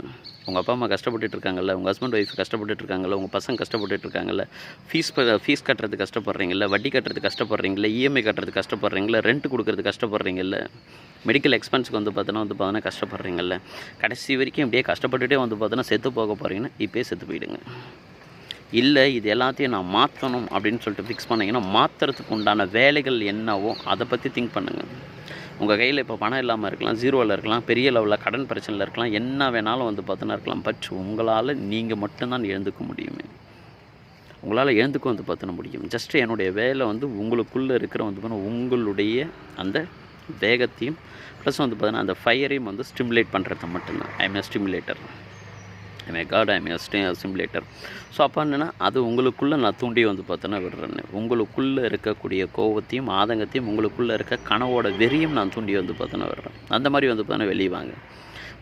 Speaker 1: உங்கள் அப்பா அம்மா கஷ்டப்பட்டுட்டு இருக்காங்கல்ல. உங்கள் ஹஸ்பண்ட் ஒய்ஃப் கஷ்டப்பட்டுட்டு இருக்காங்கல்ல. உங்கள் பசங்க கஷ்டப்பட்டுட்டு இருக்காங்கல்ல. ஃபீஸ் ஃபீஸ் கட்டுறது கஷ்டப்படுறீங்கள வட்டி கட்டுறது கஷ்டப்படுறீங்களா இஎம்ஐ கட்டுறது கஷ்டப்படுறீங்களா ரெண்ட் கொடுக்கறது கஷ்டப்படுறீங்கள மெடிக்கல் எக்ஸ்பென்ஸுக்கு வந்து பார்த்தோன்னா வந்து பார்த்தோன்னா கஷ்டப்படுறீங்கல்ல. கடைசி வரைக்கும் இப்படியே கஷ்டப்பட்டுட்டே வந்து பார்த்தோன்னா செத்து போக போகிறீங்கன்னா இப்போயே செத்து போயிடுங்க. இல்லை இது எல்லாத்தையும் நான் மாற்றணும் அப்படின்னு சொல்லிட்டு ஃபிக்ஸ் பண்ணிங்கன்னா மாற்றுறதுக்கு உண்டான வேலைகள் என்னவோ அதை பற்றி திங்க் பண்ணுங்கள் உங்கள் கையில் இப்போ பணம் இல்லாமல் இருக்கலாம் ஜீரோவில் இருக்கலாம் பெரிய லெவலில் கடன் பிரச்சனையில் இருக்கலாம் என்ன வேணாலும் வந்து பார்த்தோன்னா இருக்கலாம். பட் உங்களால் நீங்கள் மட்டும்தான் எழுந்துக்க முடியுமே. உங்களால் எழுந்துக்க வந்து பார்த்தோன்னா முடியும். ஜஸ்ட் என்னுடைய வேலை வந்து உங்களுக்குள்ளே இருக்கிற வந்து பார்த்தீங்கன்னா உங்களுடைய அந்த வேகத்தையும் ப்ளஸ் வந்து பார்த்தீங்கன்னா அந்த ஃபயரையும் வந்து ஸ்டிமுலேட் பண்ணுறது மட்டும்தான். I a stimulator I'm a god I'm so அப்போ என்னென்னா அது உங்களுக்குள்ளே நான் தூண்டி வந்து பார்த்தோன்னா விடுறேன்னு உங்களுக்குள்ளே இருக்கக்கூடிய கோவத்தையும் ஆதங்கத்தையும் உங்களுக்குள்ளே இருக்க கனவோட வெறியும் நான் தூண்டி வந்து பார்த்தோன்னா விடுறேன். அந்த மாதிரி வந்து பார்த்தோன்னா வெளியே வாங்க.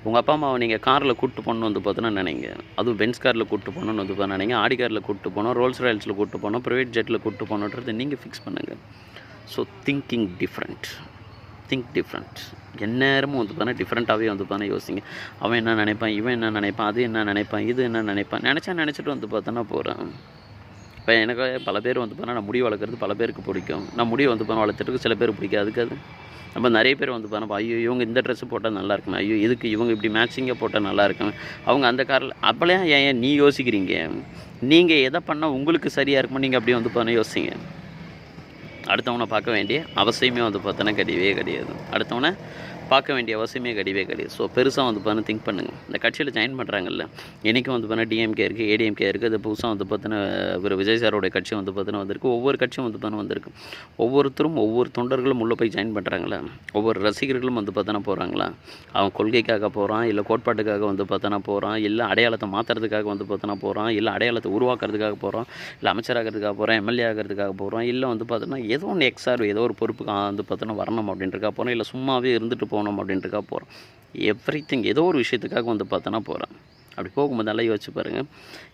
Speaker 1: உங்கள் அப்பா அம்மாவை நீங்கள் காரில் கூப்பிட்டு போகணுன்னு வந்து பார்த்தோன்னா நினைங்க. அதுவும் பென்ஸ் காரில் கூப்பிட்டு போகணுன்னு வந்து பார்த்தா நினைங்க. ஆடி காரில் கூப்பிட்டு போகணும் ரோல்ஸ் ராயல்ஸில் கூப்பிட்டு போகணும் ப்ரைவேட் ஜெட்டில் கூப்பிட்டு போகணுன்றது நீங்கள் ஃபிக்ஸ் பண்ணுங்கள் so thinking different think different எந்நேரமும் வந்து பார்த்தா டிஃப்ரெண்ட்டாகவே வந்து பார்த்தா யோசிங்க. அவன் என்ன நினைப்பான் இவன் என்ன நினைப்பான் அது என்ன நினைப்பான் இது என்ன நினைப்பான் நினச்சா நினச்சிட்டு வந்து பார்த்தோன்னா போகிறேன் இப்போ எனக்கு பல பேர் வந்து பார்த்தா நான் முடி வளர்க்குறது பல பேருக்கு பிடிக்கும். நான் முடி வந்து பார்த்தா வளர்த்துட்டு சில பேர் பிடிக்காதுக்கு அது. நம்ம நிறைய பேர் வந்து பார்த்தா ஐயோ இவங்க இந்த ட்ரெஸ்ஸு போட்டால் நல்லா இருக்குமே ஐயோ இதுக்கு இவங்க இப்படி மேட்சிங்காக போட்டால் நல்லா இருக்குமே. அவங்க அந்த காரில் அப்போலாம் ஏன் ஏன் நீ யோசிக்கிறீங்க? நீங்கள் எதை பண்ணால் உங்களுக்கு சரியாக இருக்குமோ நீங்கள் அப்படியே வந்து பார்த்தா யோசிங்க. அடுத்தவனை பார்க்க வேண்டிய அவசியமே வந்து பார்த்தோன்னா கிடையவே கிடையாது. அடுத்தவனை பார்க்க வேண்டிய அவசியமே கிடையவே கிடையாது. ஸோ பெருசாக வந்து பார்த்தீங்கன்னா திங்க் பண்ணுங்கள் இந்த கட்சியில் ஜாயின் பண்ணுறாங்கல்ல என்றைக்கும் வந்து பார்த்தா டிஎம்கே இருக்குது ஏடிஎம்கே இருக்குது அது புதுசாக வந்து பார்த்தோன்னா இவர் விஜய் சாரோடைய கட்சி வந்து பார்த்தோன்னா வந்திருக்கு. ஒவ்வொரு கட்சியும் வந்து பார்த்தீங்கன்னா வந்திருக்கு. ஒவ்வொருத்தரும் ஒவ்வொரு தொண்டர்களும் உள்ளே போய் ஜாயின் பண்ணுறாங்களா ஒவ்வொரு ரசிகர்களும் வந்து பார்த்தோன்னா போகிறாங்களா அவன் கொள்கைக்காக போகிறான் இல்லை கோட்பாட்டுக்காக வந்து பார்த்தோன்னா போகிறான் இல்லை அடையாளத்தை மாற்றுறதுக்காக வந்து பார்த்தோன்னா போகிறான் இல்லை அடையாளத்தை உருவாக்குறதுக்காக போகிறான் இல்லை அமைச்சராகிறதுக்காக போகிறான் எம்எல்ஏ ஆகிறதுக்காக போகிறான் இல்லை வந்து பார்த்தோன்னா ஏதோ ஒன்று எக்ஸார் ஏதோ ஒரு பொறுப்புக்கு வந்து பார்த்தோன்னா வரணும் அப்படின்றக்காக போகிறோம் இல்லை சும்மாவே இருந்துட்டு போகணும் அப்படின்றக்காக போகிறோம் எவ்ரி திங் ஏதோ ஒரு விஷயத்துக்காக வந்து பார்த்தோன்னா போகிறேன் அப்படி போகும்போது நல்லா யோசிச்சு பாருங்கள்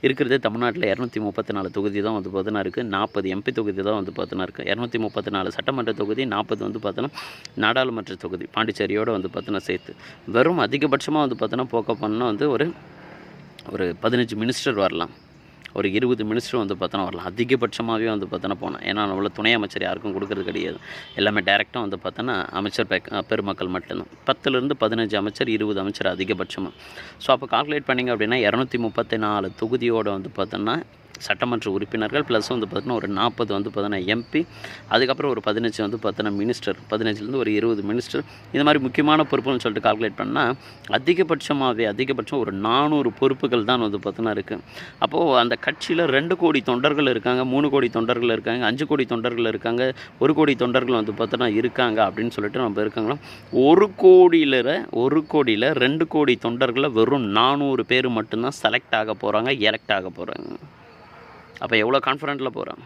Speaker 1: இருக்கிறதே தமிழ்நாட்டில் இரநூத்தி முப்பத்தி நாலு தொகுதி தான் வந்து பார்த்தோன்னா இருக்குது நாற்பது எம்பி தொகுதி தான் வந்து பார்த்தோன்னா இருக்குது இரநூத்தி முப்பத்தி நாலு சட்டமன்ற தொகுதி நாற்பது வந்து பார்த்தோன்னா நாடாளுமன்ற தொகுதி பாண்டிச்சேரியோடு வந்து பார்த்தோன்னா சேர்த்து. வெறும் அதிகபட்சமாக வந்து பார்த்தோன்னா போக்க பண்ணால் வந்து ஒரு ஒரு பதினஞ்சு மினிஸ்டர் வரலாம். ஒரு இருபது மினிஸ்டரும் வந்து பார்த்தோன்னா வரலாம். அதிகபட்சமாகவே வந்து பார்த்தோன்னா போனோம் ஏன்னா நம்மள துணை அமைச்சர் யாருக்கும் கொடுக்கறது கிடையாது. எல்லாமே டேரெக்டாக வந்து பார்த்தோன்னா அமைச்சர் பெ பெருமக்கள் மட்டும்தான். பத்துலேருந்து பதினஞ்சு அமைச்சர் இருபது அமைச்சர் அதிகபட்சமாக ஸோ அப்போ கால்குலேட் பண்ணிங்க அப்படின்னா இரநூத்தி முப்பத்தி நாலு தொகுதியோடு வந்து பார்த்தோன்னா சட்டமன்ற உறுப்பினர்கள் ப்ளஸ் வந்து பார்த்தீங்கன்னா ஒரு நாற்பது வந்து பார்த்தீங்கன்னா எம்பி அதுக்கப்புறம் ஒரு பதினஞ்சு வந்து பார்த்தீங்கன்னா மினிஸ்டர் பதினஞ்சுலேருந்து ஒரு இருபது மினிஸ்டர் இது மாதிரி முக்கியமான பொறுப்புன்னு சொல்லிட்டு கால்குலேட் பண்ணால் அதிகபட்சமாகவே அதிகபட்சம் ஒரு நானூறு பொறுப்புகள் தான் வந்து பார்த்தீங்கன்னா இருக்குது அப்போது அந்த கட்சியில் ரெண்டு கோடி தொண்டர்கள் இருக்காங்க மூணு கோடி தொண்டர்கள் இருக்காங்க அஞ்சு கோடி தொண்டர்கள் இருக்காங்க ஒரு கோடி தொண்டர்கள் வந்து பார்த்தோன்னா இருக்காங்க அப்படின்னு சொல்லிட்டு நம்ம இருக்காங்களா ஒரு கோடியில் ஒரு கோடியில் ரெண்டு கோடி தொண்டர்களை வெறும் நானூறு பேர் மட்டும்தான் செலக்ட் ஆக போகிறாங்க எலெக்ட் ஆக போகிறாங்க அப்போ எவ்வளோ கான்ஃபிடென்ட்டில் போகிறான்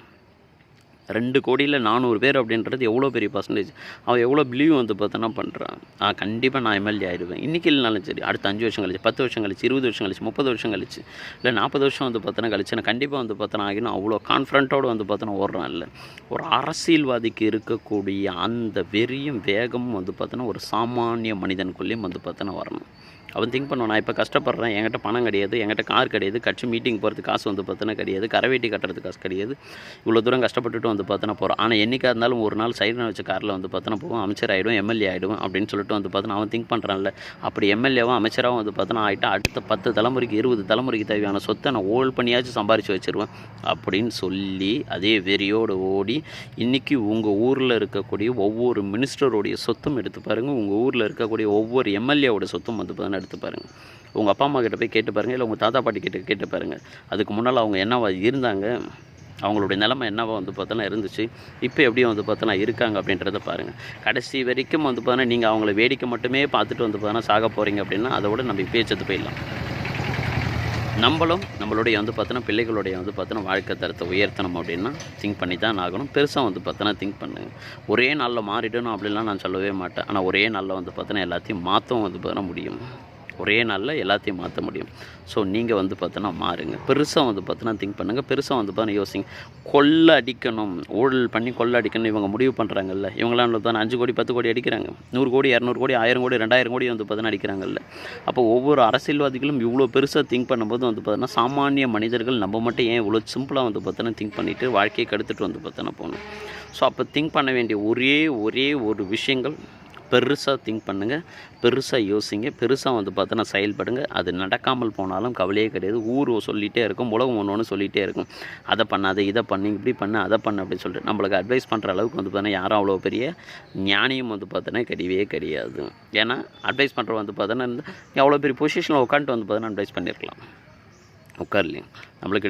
Speaker 1: ரெண்டு கோடியில் நானூறு பேர் அப்படின்றது எவ்வளோ பெரிய பர்சன்டேஜ் அவன் எவ்வளோ பிலீவ் வந்து பார்த்தோன்னா பண்ணுறான் ஆ கண்டிப்பாக நான் எம்எல்ஏ ஆயிடுவேன். இன்றைக்கி இல்லைனாலும் சரி அடுத்த அஞ்சு வருஷம் கழிச்சு பத்து வருஷம் கழிச்சு இருபது வருஷம் கழிச்சு முப்பது வருஷம் கழிச்சு இல்லை நாற்பது வருஷம் வந்து பார்த்தோன்னா கழிச்சு நான் கண்டிப்பாக வந்து பார்த்தோன்னா ஆகினா அவ்வளோ கான்ஃபிடண்ட்டோடு வந்து பார்த்தோன்னா ஓடுறான் இல்லை. ஒரு அரசியல்வாதிக்கு இருக்கக்கூடிய அந்த வெறியும் வேகமும் வந்து பார்த்தோன்னா ஒரு சாமானிய மனிதனுக்குள்ளேயும் வந்து பார்த்தோன்னா வரணும். அவன் திங்க் பண்ணுவான் நான் இப்போ கஷ்டப்படுறேன். என்கிட்ட பணம் கிடையாது. என்கிட்ட கார் கிடையாது. கட்சி மீட்டிங் போகிறதுக்கு காசு வந்து பார்த்தோன்னா கிடையாது. கரவேட்டி கட்டுறதுக்கு காசு கிடையாது. இவ்வளோ தூரம் கஷ்டப்பட்டுட்டு வந்து பார்த்தோன்னா போகிறோம் ஆனால் என்றைக்காக இருந்தாலும் ஒரு நாள் சைடில் வச்ச காரில் வந்து பார்த்தோன்னா போவோம். அமைச்சர் ஆகிடும் எம்எல்ஏ ஆகிடும் அப்படின்னு சொல்லிட்டு வந்து பார்த்தோன்னா அவன் திங்க் பண்ணுறான்ல அப்படி எம்எல்ஏவும் அமைச்சராகவும் வந்து பார்த்தோன்னா ஆகிட்டா அடுத்த பத்து தலைமுறைக்கு இருபது தலைமுறைக்கு தேவையான சொத்தை நான் ஓல் பண்ணியாச்சும் சம்பாரித்து வச்சிருவேன் அப்படின்னு சொல்லி அதே வெறியோடு ஓடி இன்றைக்கி உங்கள் ஊரில் இருக்கக்கூடிய ஒவ்வொரு மினிஸ்டருடைய சொத்தும் எடுத்து பாருங்கள் உங்கள் ஊரில் இருக்கக்கூடிய ஒவ்வொரு எம்எல்ஏவோட சொத்தும் வந்து பார்த்தோன்னா எடுத்து பாருங்கள் உங்கள் அப்பா அம்மா கிட்ட போய் கேட்டு பாருங்கள் இல்லை உங்கள் தாத்தா பாட்டி கிட்ட கேட்டு பாருங்கள் அதுக்கு முன்னால் அவங்க என்னவா இருந்தாங்க? அவங்களுடைய நிலைமை என்னவோ வந்து பார்த்தோன்னா இருந்துச்சு. இப்போ எப்படியும் வந்து பார்த்தோன்னா இருக்காங்க அப்படின்றத பாருங்கள் கடைசி வரைக்கும் வந்து பார்த்தோன்னா நீங்கள் அவங்கள வேடிக்கை மட்டுமே பார்த்துட்டு வந்து பார்த்தோன்னா சாக போகிறீங்க அப்படின்னா அதோட நம்ம இப்பயே செத்து போயிடலாம். நம்மளும் நம்மளுடைய வந்து பார்த்தோன்னா பிள்ளைகளுடைய வந்து பார்த்தோன்னா வாழ்க்கை தரத்தை உயர்த்தணும் அப்படின்னா திங்க் பண்ணி தான் ஆகணும். பெருசாக வந்து பார்த்தோன்னா திங்க் பண்ணுங்க. ஒரே நாளில் மாறிடணும் அப்படின்லாம் நான் சொல்லவே மாட்டேன். ஆனால் ஒரே நாளில் வந்து பார்த்தோன்னா எல்லாத்தையும் மாற்றவும் வந்து பார்த்தோன்னா முடியும். ஒரே நாளில் எல்லாத்தையும் மாற்ற முடியும். ஸோ நீங்கள் வந்து பார்த்தோன்னா மாறுங்க. பெருசாக வந்து பார்த்தோன்னா திங்க் பண்ணுங்கள் பெருசாக வந்து பார்த்தோன்னா யோசிங்க. கொள்ளை அடிக்கணும். ஊழல் பண்ணி கொள்ளை அடிக்கணும். இவங்க முடிவு பண்ணுறாங்கல்ல இவங்களாம் தான் அஞ்சு கோடி பத்து கோடி அடிக்கிறாங்க. நூறு கோடி இரநூறு கோடி ஆயிரம் கோடி ரெண்டாயிரம் கோடி வந்து பார்த்தோன்னா அடிக்கிறாங்கல்ல. அப்போ ஒவ்வொரு அரசியல்வாதிகளும் இவ்வளோ பெருசாக திங்க் பண்ணும்போது வந்து பார்த்தோன்னா சாமானிய மனிதர்கள் நம்ம மட்டும் ஏன் இவ்வளோ சிம்பிளாக வந்து பார்த்தோன்னா திங்க் பண்ணிவிட்டு வாழ்க்கையை கெடுத்துட்டு வந்து பார்த்தோன்னா போகணும். ஸோ அப்போ திங்க் பண்ண வேண்டிய ஒரே ஒரே ஒரு விஷயங்கள் பெருசாக திங்க் பண்ணுங்கள் பெருசாக யோசிங்க பெருசாக வந்து பார்த்தோன்னா செயல்படுங்க. அது நடக்காமல் போனாலும் கவலையே கிடையாது. ஊர் சொல்லிகிட்டே இருக்கும் உலகம் ஒன்று ஒன்று சொல்லிகிட்டே இருக்கும். அதை பண்ணாத இதை பண்ணு இப்படி பண்ணு அதை பண்ணு அப்படின்னு சொல்லிட்டு நம்மளுக்கு அட்வைஸ் பண்ணுற அளவுக்கு வந்து பார்த்தோன்னா யாரும் அவ்வளோ பெரிய ஞானியும் வந்து பார்த்தோன்னா கிடையவே கிடையாது. ஏன்னா அட்வைஸ் பண்ணுற வந்து பார்த்தோன்னா எவ்வளோ பெரிய பொசிஷனில் உட்காந்துட்டு வந்து பார்த்தோன்னா அட்வைஸ் பண்ணியிருக்கலாம் உட்கார்லையும். நம்மளுக்கு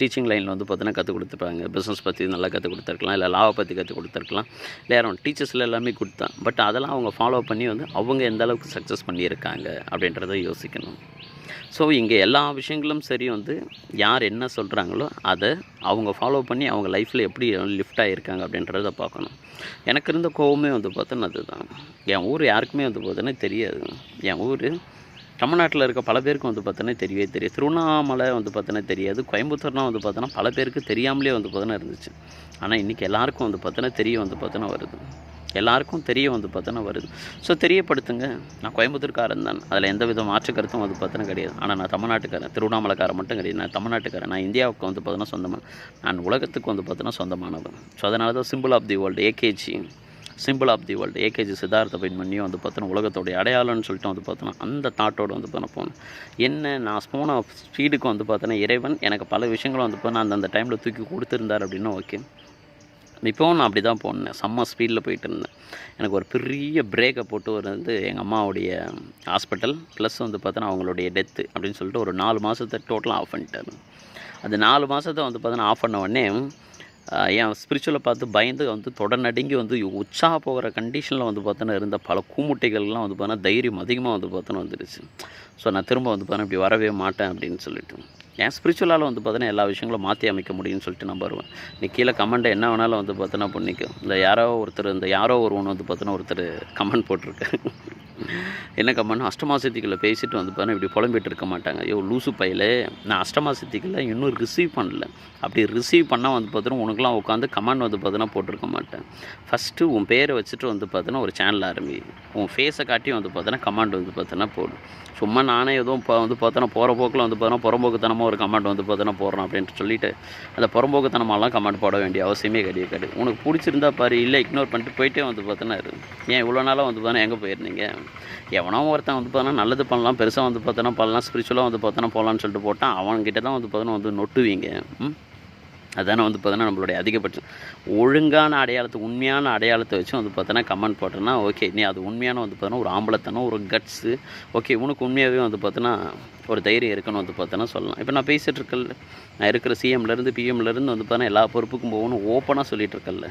Speaker 1: டீச்சிங் லைனில் வந்து பார்த்தீங்கன்னா கற்றுக் கொடுத்துருப்பாங்க. பிஸ்னஸ் பற்றி நல்லா கற்றுக் கொடுத்துருக்கலாம். இல்லை லாவை பற்றி கற்றுக் கொடுத்துருக்கலாம். இல்லை யாரும் டீச்சர்ஸில் எல்லாமே கொடுத்தான் பட் அதெல்லாம் அவங்க ஃபாலோ பண்ணி வந்து அவங்க எந்த அளவுக்கு சக்ஸஸ் பண்ணியிருக்காங்க அப்படின்றத யோசிக்கணும். ஸோ இங்கே எல்லா விஷயங்களும் சரி வந்து யார் என்ன சொல்கிறாங்களோ அதை அவங்க ஃபாலோ பண்ணி அவங்க லைஃப்பில் எப்படி லிஃப்ட் ஆகியிருக்காங்க அப்படின்றத பார்க்கணும். எனக்கு இருந்த கோவமே வந்து பார்த்தோன்னா அதுதான். என் ஊர் யாருக்குமே வந்து பார்த்தோன்னா தெரியாது. என் ஊர் தமிழ்நாட்டில் இருக்க பல பேருக்கு வந்து பார்த்தோன்னா தெரியவே தெரியாது. திருவண்ணாமலை வந்து பார்த்தோன்னா தெரியாது. கோயம்புத்தூர்னா வந்து பார்த்தோன்னா பல பேருக்கு தெரியாமலே வந்து பார்த்தோன்னா இருந்துச்சு. ஆனால் இன்றைக்கி எல்லாருக்கும் வந்து பார்த்தோன்னா தெரிய வந்து பார்த்தோன்னா வருது. எல்லாருக்கும் தெரிய வந்து பார்த்தோன்னா வருது. ஸோ தெரியப்படுத்துங்க. நான் கோயம்புத்தூர்காரன் தான். அதில் எந்த வித மாற்று கருத்தும் வந்து பார்த்தோன்னா கிடையாது. ஆனால் நான் தமிழ்நாட்டுக்காரன். திருவண்ணாமலைக்காரன் மட்டும் கிடையாது. நான் தமிழ்நாட்டுக்காரன். நான் இந்தியாவுக்கு வந்து பார்த்தோன்னா சொந்தமான நான் உலகத்துக்கு வந்து பார்த்தோன்னா சொந்தமானவன். ஸோ அதனால தான் simple of the world AKG simple of the world AKG Siddhartha பெண்மணியும் வந்து பார்த்தோன்னா உலகத்தோடைய அடையாளம்னு சொல்லிட்டு வந்து பார்த்தோன்னா அந்த தாட்டோடு வந்து பண்ண போனேன் என்ன நான் போன ஸ்பீடுக்கு வந்து பார்த்தோன்னா இறைவன் எனக்கு பல விஷயங்களும் வந்து பார்த்தோன்னா அந்தந்த டைமில் தூக்கி கொடுத்துருந்தார் அப்படின்னா ஓகே இப்போவும் நான் அப்படி தான் போனேன். செம்ம ஸ்பீடில் போயிட்டு இருந்தேன். எனக்கு ஒரு பெரிய பிரேக்கை போட்டு வந்து எங்கள் அம்மாவுடைய ஹாஸ்பிட்டல் ப்ளஸ் வந்து பார்த்தோன்னா அவங்களுடைய டெத்து அப்படின்னு சொல்லிட்டு ஒரு நாலு மாதத்தை டோட்டலாக ஆஃப் பண்ணிட்டாரு. அது நாலு மாதத்தை வந்து பார்த்தோன்னா ஆஃப் பண்ண உடனே என் ஸ்பிரிச்சுவலை பார்த்து பயந்து வந்து தொடநடுங்கி வந்து உற்சாக போகிற கண்டிஷனில் வந்து பார்த்தோன்னா இருந்த பல கூமுட்டைகள்லாம் வந்து பார்த்தோன்னா தைரியம் அதிகமாக வந்து பார்த்தோன்னா வந்துடுச்சு ஸோ நான் திரும்ப வந்து பார்த்தோன்னா இப்படி வரவே மாட்டேன் அப்படின்னு சொல்லிட்டு. என் ஸ்பிரிச்சுவலால் வந்து பார்த்தோன்னா எல்லா விஷயங்களும் மாற்றி அமைக்க முடியும்னு சொல்லிட்டு நான் வருவேன். நீ கீழே கமெண்ட்டை என்ன வேணாலும் வந்து பார்த்தோன்னா பண்ணிக்கும் இந்த யாரோ ஒருத்தர் இந்த யாரோ ஒருவன் வந்து பார்த்தோன்னா ஒருத்தர் கமெண்ட் போட்டிருக்காரு. என்ன கமெண்ட் அஷ்டமா சித்திகளை பேசிட்டு வந்து பாருங்கள் இப்படி புலம்பிட்டு இருக்க மாட்டாங்க. ஐயோ லூசு பையில நான் அஷ்டமா சித்திகளை இன்னும் ரிசீவ் பண்ணல. அப்படி ரிசீவ் பண்ணால் வந்து பார்த்தோன்னா உனக்குலாம் உட்காந்து கமெண்ட் வந்து பார்த்தோன்னா போட்டிருக்க மாட்டேன். ஃபஸ்ட்டு உன் பேரை வச்சுட்டு வந்து பார்த்தோன்னா ஒரு சேனல் ஆரம்பி. உன் ஃபேஸை காட்டி வந்து பார்த்தோன்னா கமெண்ட் வந்து பார்த்தோன்னா போடும் சும்மா நானே எதுவும் இப்போ வந்து பார்த்தோன்னா போகிற போக்கில் வந்து பார்த்தோன்னா புறம்போக்குத்தனமாக ஒரு கமெண்ட் வந்து பார்த்தோன்னா போடுறோம் அப்படின்ட்டு சொல்லிட்டு அந்த புறம்போக்குத்தனமாலாம் கமெண்ட் போட வேண்டிய அவசியமே கிடையாது கிடையாது. உனக்கு பிடிச்சிருந்தா பாரு இல்லை இக்னோர் பண்ணிட்டு போயிட்டே வந்து பார்த்தோன்னா இரு. ஏன் இவ்வளோ நாளாக வந்து பார்த்தோன்னா எங்கே போயிருந்தீங்க? எவனோ ஒருத்தன் வந்து பார்த்தோன்னா நல்லது பண்ணலாம் பெருசாக வந்து பார்த்தோன்னா பண்ணலாம் ஸ்பிரிச்சுவலாக வந்து பார்த்தோன்னா போகலான்னு சொல்லிட்டு போட்டால் அவன்கிட்ட தான் வந்து பார்த்தோன்னா வந்து நொட்டுவீங்க அதானே வந்து பார்த்தோன்னா நம்மளுடைய அதிகபட்சம் ஒழுங்கான அடையாளத்தை உண்மையான அடையாளத்தை வச்சு வந்து பார்த்தோன்னா கமெண்ட் போட்டோன்னா ஓகே நீ அது உண்மையான வந்து பார்த்தோன்னா ஒரு ஆம்பளத்தனம் ஒரு கட்ஸு ஓகே உனக்கு உண்மையாகவே வந்து பார்த்தோன்னா ஒரு தைரியம் இருக்குன்னு வந்து பார்த்தோன்னா சொல்லலாம் இப்போ நான் பேசிகிட்டு இருக்கல நான் இருக்கிற சிஎம்லேருந்து பிஎம்லேருந்து வந்து பார்த்தோன்னா எல்லா பொறுப்புக்கும் போகணும் ஓப்பனாக சொல்லிகிட்டு இருக்கல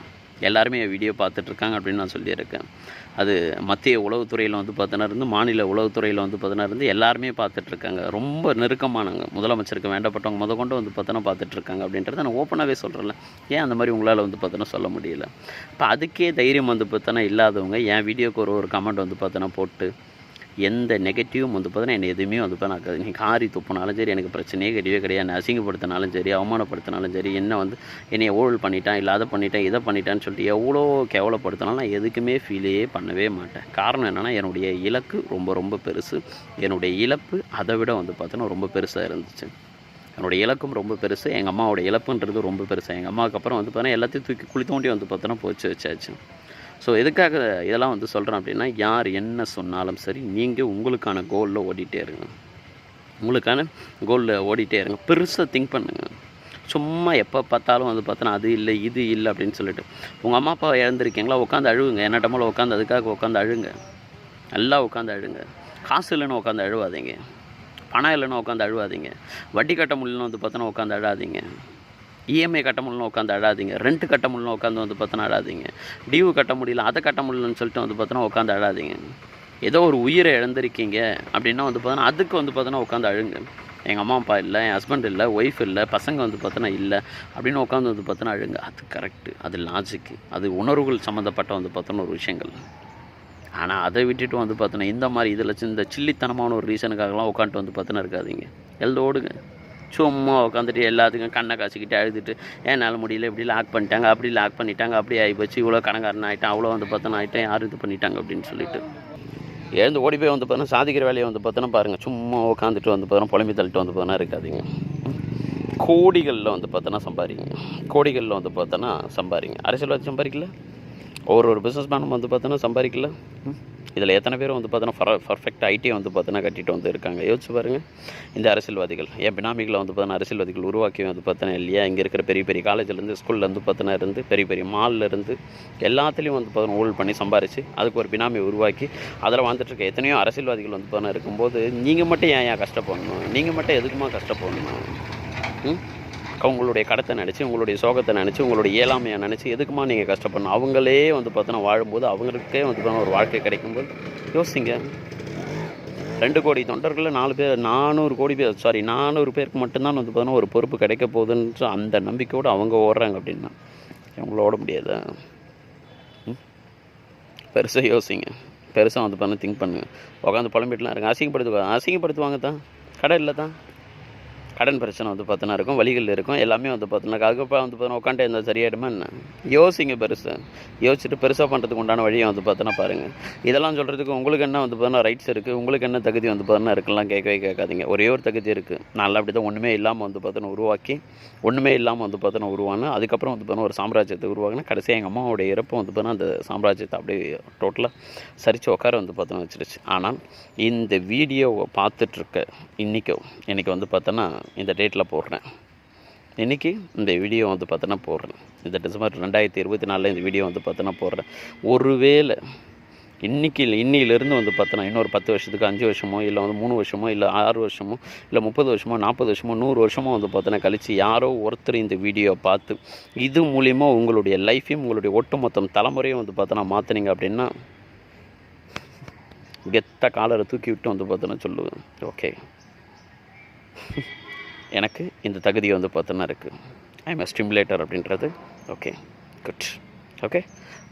Speaker 1: எல்லாருமே என் வீடியோ பார்த்துட்ருக்காங்க அப்படின்னு நான் சொல்லியிருக்கேன். அது மத்திய உளவுத்துறையில் வந்து பார்த்தோன்னா இருந்து மாநில உளவுத்துறையில் வந்து பார்த்தோன்னா இருந்து எல்லாருமே பார்த்துட்ருக்காங்க. ரொம்ப நெருக்கமானவங்க. முதலமைச்சருக்கு வேண்டப்பட்டவங்க முத கொண்டு வந்து பார்த்தோன்னா பார்த்துட்ருக்காங்க அப்படின்றத நான் ஓப்பனாகவே சொல்கிறேன்ல ஏன் அந்த மாதிரி உங்களால் வந்து பார்த்தோன்னா சொல்ல முடியல? இப்போ அதுக்கே தைரியம் வந்து பார்த்தோன்னா இல்லாதவங்க என் வீடியோக்கு ஒரு ஒரு கமெண்ட் வந்து பார்த்தோன்னா போட்டு எந்த நெகட்டிவும் வந்து பார்த்தோன்னா என்னை எதுவுமே வந்து பார்த்தா நீ காரி துப்புனாலும் சரி எனக்கு பிரச்சனையே கிடையவே கிடையாது. என்னை அசிங்கப்படுத்தினாலும் சரி அவமானப்படுத்தினாலும் சரி என்ன வந்து என்னை ஊழல் பண்ணிட்டான் இல்லை அதை பண்ணிட்டேன் இதை பண்ணிட்டான்னு சொல்லிட்டு எவ்வளோ கேவலப்படுத்தினாலும் நான் எதுக்குமே ஃபீலே பண்ணவே மாட்டேன். காரணம் என்னென்னா என்னுடைய இலக்கு ரொம்ப ரொம்ப பெருசு. என்னுடைய இழப்பு அதை விட வந்து பார்த்தோன்னா ரொம்ப பெருசாக இருந்துச்சு. என்னோடய இலக்கும் ரொம்ப பெருசு எங்கள் அம்மாவோட இழப்புன்றது ரொம்ப பெருசு. எங்கள் அம்மாவுக்கு அப்புறம் வந்து பார்த்தோன்னா எல்லாத்தையும் தூக்கி குளித்தோண்டி தோண்டி வந்து பார்த்தோன்னா போச்சு வச்சாச்சு. ஸோ எதுக்காக இதெல்லாம் வந்து சொல்கிறேன் அப்படின்னா யார் என்ன சொன்னாலும் சரி நீங்கள் உங்களுக்கான கோலில் ஓடிட்டே இருங்க. உங்களுக்கான கோலில் ஓடிட்டே இருங்க. பெருசாக திங்க் பண்ணுங்கள் சும்மா எப்போ பார்த்தாலும் வந்து பார்த்தோன்னா அது இல்லை இது இல்லை அப்படின்னு சொல்லிட்டு. உங்கள் அம்மா அப்பா இழந்திருக்கீங்களா உட்காந்து அழுவுங்க. என்ன டம்மில் உட்காந்து அதுக்காக உட்காந்து அழுங்க. நல்லா உட்காந்து அழுங்க. காசு இல்லைன்னு உட்காந்து அழுவாதீங்க. பணம் இல்லைன்னு உட்காந்து அழுவாதீங்க. வட்டி கட்ட முடியலன்னு வந்து பார்த்தோன்னா உட்காந்து அழாதீங்க. இஎம்ஐ கட்ட முடியலன்னு உட்காந்து அழாதீங்க. ரெண்ட் கட்ட முடியலன்னு உட்காந்து வந்து பார்த்தோன்னா அழாதீங்க. டியூ கட்ட முடியல அதை கட்ட முடியலன்னு சொல்லிட்டு வந்து பார்த்தோன்னா உட்காந்து அழாதீங்க. ஏதோ ஒரு உயிரை இழந்திருக்கீங்க அப்படின்னா வந்து பார்த்தோன்னா அதுக்கு வந்து பார்த்தோன்னா உட்காந்து அழுங்க. எங்கள் அம்மா அப்பா இல்லை என் ஹஸ்பண்ட் இல்லை ஒய்ஃப் இல்லை பசங்க வந்து பார்த்தோன்னா இல்லை அப்படின்னு உட்காந்து வந்து பார்த்தோன்னா அழுங்க. அது கரெக்டு அது லாஜிக்கு அது உணர்வுகள் சம்மந்தப்பட்ட வந்து பார்த்தோன்னா ஒரு விஷயங்கள். ஆனால் அதை விட்டுட்டு வந்து பார்த்தோன்னா இந்த மாதிரி இதில் இந்த சில்லித்தனமான ஒரு ரீசனுக்காகலாம் உட்காந்துட்டு வந்து பார்த்தோன்னா இருக்காதீங்க. எழுதோடுங்க சும்மா உட்காந்துட்டு எல்லாத்துக்கும் கண்ணை காய்ச்சிக்கிட்டு அழுதுட்டு என்னால் முடியல இப்படி லாக் பண்ணிட்டாங்க அப்படி லாக் பண்ணிட்டாங்க அப்படி ஆகிப்போச்சு இவ்வளோ கணக்காரன் ஆகிட்டேன் அவ்வளோ வந்து பார்த்தோன்னா ஆகிட்டேன் யார் இது பண்ணிட்டாங்க அப்படின்னு சொல்லிட்டு. எழுந்து ஓடி போய் வந்து பார்த்தோன்னா சாதிக்கிற வேலையை வந்து பார்த்தோன்னா பாருங்கள் சும்மா உட்காந்துட்டு வந்து பார்த்தோன்னா புலம்பி தள்ளிட்டு வந்து பார்த்தோன்னா இருக்காதீங்க. கோடிகளில் வந்து பார்த்தோன்னா சம்பாதிங்க. கோடிகளில் வந்து பார்த்தோன்னா சம்பாதிங்க. அரசியல்வாதி சம்பாதிக்கல? ஒரு ஒரு பிஸ்னஸ் மேனும் வந்து பார்த்தோன்னா சம்பாதிக்கல. இதில் எத்தனை பேர் வந்து பார்த்தோன்னா ஃபர பர்ஃபெக்ட் ஐடியை வந்து பார்த்தோன்னா கட்டிட்டு வந்து இருக்காங்க. யோசிச்சு பாருங்கள் இந்த அரசியல்வாதிகள் என் பினாமிகளை வந்து பார்த்தோன்னா அரசியல்வாதிகள் உருவாக்கி வந்து பார்த்தோன்னா இல்லையா? இங்கே இருக்கிற பெரிய பெரிய காலேஜ்லேருந்து ஸ்கூல்லேருந்து பார்த்தோன்னா இருந்து பெரிய பெரிய மால்ல இருந்து எல்லாத்துலேயும் வந்து பார்த்தோன்னா ஊழல் பண்ணி சம்பாரிச்சு அதுக்கு ஒரு பினாமி உருவாக்கி அதில் வந்துட்டு இருக்க எத்தனையோ அரசியல்வாதிகள் வந்து பார்த்தோன்னா இருக்கும்போது நீங்கள் மட்டும் ஏன் ஏன் கஷ்டப்படணும்? நீங்கள் மட்டும் எதுக்குமா கஷ்டப்படணும்? ம்? அவங்களுடைய கடத்தை நினச்சி உங்களுடைய சோகத்தை நினச்சி உங்களுடைய இயலாமையை நினச்சி எதுக்குமா நீங்கள் கஷ்டப்படணும்? அவங்களே வந்து பார்த்தோன்னா வாழும்போது அவங்களுக்கே வந்து பார்த்தோன்னா ஒரு வாழ்க்கை கிடைக்கும்போது யோசிங்க. ரெண்டு கோடி தொண்டர்களில் நாலு பேர் நானூறு கோடி பேர் சாரி நானூறு பேருக்கு மட்டும்தான் வந்து பார்த்தோன்னா ஒரு பொறுப்பு கிடைக்க போகுதுன்ற அந்த நம்பிக்கையோடு அவங்க ஓடுறாங்க அப்படின்னா அவங்கள ஓட முடியாது? பெருசாக யோசிங்க. பெருசாக வந்து பண்ண திங்க் பண்ணுங்க. உட்காந்து புலம்பிட்டுலாம் இருங்க. அசிங்கப்படுத்துவாங்க அசிங்கப்படுத்துவாங்க தான். கடை இல்லை தான் கடன் பிரச்சனை வந்து பார்த்தோன்னா இருக்கும் வழிகள் இருக்கும் எல்லாமே வந்து பார்த்தோன்னா அதுக்கப்புறம் வந்து பார்த்தோன்னா உட்காந்து இருந்தால் சரியாயிடுமா என்ன யோசிங்க பெருசாக யோசிச்சுட்டு பெருசாக பண்ணுறதுக்கு உண்டான வழியை வந்து பார்த்தோன்னா பாருங்கள் இதெல்லாம் சொல்கிறதுக்கு உங்களுக்கு என்ன வந்து பார்த்தோன்னா ரைட்ஸ் இருக்குது உங்களுக்கு என்ன தகுதி வந்து பார்த்தோன்னா இருக்கலாம் கேட்கவே கேட்காதீங்க ஒரே ஒரு தகுதி இருக்குது நல்லா அப்படி தான் ஒன்றுமே இல்லாமல் வந்து பார்த்தோன்னா உருவாக்கி ஒன்றுமே இல்லாமல் வந்து பார்த்தோன்னா உருவான அதுக்கப்புறம் வந்து பார்த்தோன்னா ஒரு சாம்ராஜ்யத்தை உருவாக்கினா கடைசியாக எங்கள் அம்மாவோட இறப்பு வந்து பார்த்தோன்னா அந்த சாம்ராஜ்யத்தை அப்படியே டோட்டலாக சரித்து உட்கார வந்து பார்த்தோன்னா வச்சிருச்சு ஆனால் இந்த வீடியோவை பார்த்துட்ருக்க இன்றைக்கும் இன்றைக்கி வந்து பார்த்தோன்னா இந்த டேட்டில் போடுறேன். இன்றைக்கி இந்த வீடியோ வந்து பார்த்தோன்னா போடுறேன். இந்த டிசம்பர் ரெண்டாயிரத்தி இருபத்தி நாலில் இந்த வீடியோ வந்து பார்த்தோன்னா போடுறேன். ஒருவேளை இன்றைக்கி இன்னிலேருந்து வந்து பார்த்தோன்னா இன்னொரு பத்து வருஷத்துக்கு அஞ்சு வருஷமோ இல்லை வந்து மூணு வருஷமோ இல்லை ஆறு வருஷமோ இல்லை முப்பது வருஷமோ நாற்பது வருஷமோ நூறு வருஷமோ வந்து பார்த்தோன்னா கழித்து யாரோ ஒருத்தர் இந்த வீடியோ பார்த்து இது மூலிமா உங்களுடைய லைஃப்பையும் உங்களுடைய ஒட்டுமொத்தம் தலைமுறையும் வந்து பார்த்தோன்னா மாற்றினீங்க அப்படின்னா கெத்த காலரை தூக்கி விட்டு வந்து பார்த்தோன்னா சொல்லுவேன். ஓகே எனக்கு இந்த தகுதி வந்து பார்த்தோன்னா இருக்குது ஐ எம் ஸ்டிமுலேட்டர் அப்படின்றது ஓகே குட் ஓகே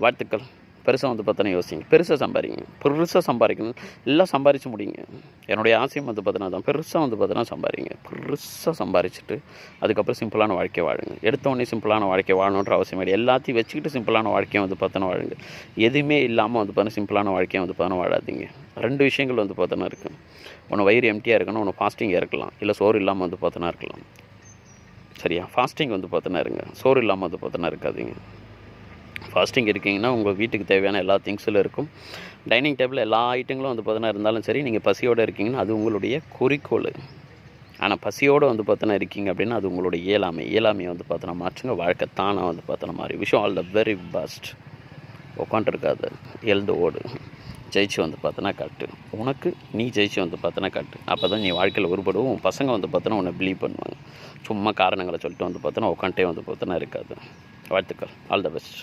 Speaker 1: வாழ்த்துக்கள். பெருசாக வந்து பார்த்தோன்னா யோசிங்க பெருசாக சம்பாதிங்க பெருசாக சம்பாதிக்கணும் எல்லாம் சம்பாரிச்சு முடியுங்க என்னுடைய ஆசையும் வந்து பார்த்தோன்னா தான் பெருசாக வந்து பார்த்தோன்னா சம்பாதிங்க பெருசாக சம்பாரிச்சிட்டு அதுக்கப்புறம் சிம்பிளான வாழ்க்கை வாழுங்க எடுத்தோடனே சிம்பிளான வாழ்க்கை வாழணுன்ற அவசியம் இல்லை எல்லாத்தையும் வச்சுக்கிட்டு சிம்பிளான வாழ்க்கையை வந்து பார்த்தோன்னா வாழுங்க எதுவுமே இல்லாமல் வந்து பார்த்தோன்னா சிம்பிளான வாழ்க்கையை வந்து பார்த்தோன்னா வாழாதீங்க ரெண்டு விஷயங்கள் வந்து பார்த்தோன்னா இருக்குது ஒன்று வயிறு எம்டியாக இருக்கணும் ஒன்று ஃபாஸ்டிங்காக இருக்கலாம் இல்லை சோறு இல்லாமல் வந்து பார்த்தோன்னா இருக்கலாம் சரியா ஃபாஸ்டிங் வந்து பார்த்தோன்னா இருங்க சோறு இல்லாமல் வந்து பார்த்தோன்னா இருக்காதீங்க ஃபாஸ்டிங் இருக்கீங்கன்னா உங்கள் வீட்டுக்கு தேவையான எல்லா திங்ஸில் இருக்கும். டைனிங் டேபிள் எல்லா ஐட்டங்களும் வந்து பார்த்தோன்னா இருந்தாலும் சரி நீங்கள் பசியோடு இருக்கீங்கன்னா அது உங்களுடைய குறிக்கோள். ஆனால் பசியோடு வந்து பார்த்தோன்னா இருக்கீங்க அப்படின்னா அது உங்களுடைய இயலாமை. இயலாமையை வந்து பார்த்தோன்னா மாற்றுங்க. வாழ்க்கை தானாக வந்து பார்த்தோன்னா மாதிரி விஷயம் ஆல் த வெரி பெஸ்ட் உட்காண்ட்ருக்காது எழுந்து ஓடு. ஜெயிச்சு வந்து பார்த்தோன்னா காட்டு. உனக்கு நீ ஜெயிச்சு வந்து பார்த்தோன்னா காட்டு. அப்போ தான் நீ வாழ்க்கையில் உருப்படுவோம் உன் பசங்க வந்து பார்த்தோன்னா உன்னை பிலீவ் பண்ணுவாங்க. சும்மா காரணங்களை சொல்லிட்டு வந்து பார்த்தோன்னா உட்காண்டே வந்து பார்த்தோன்னா இருக்காது. வாழ்த்துக்கள். All the best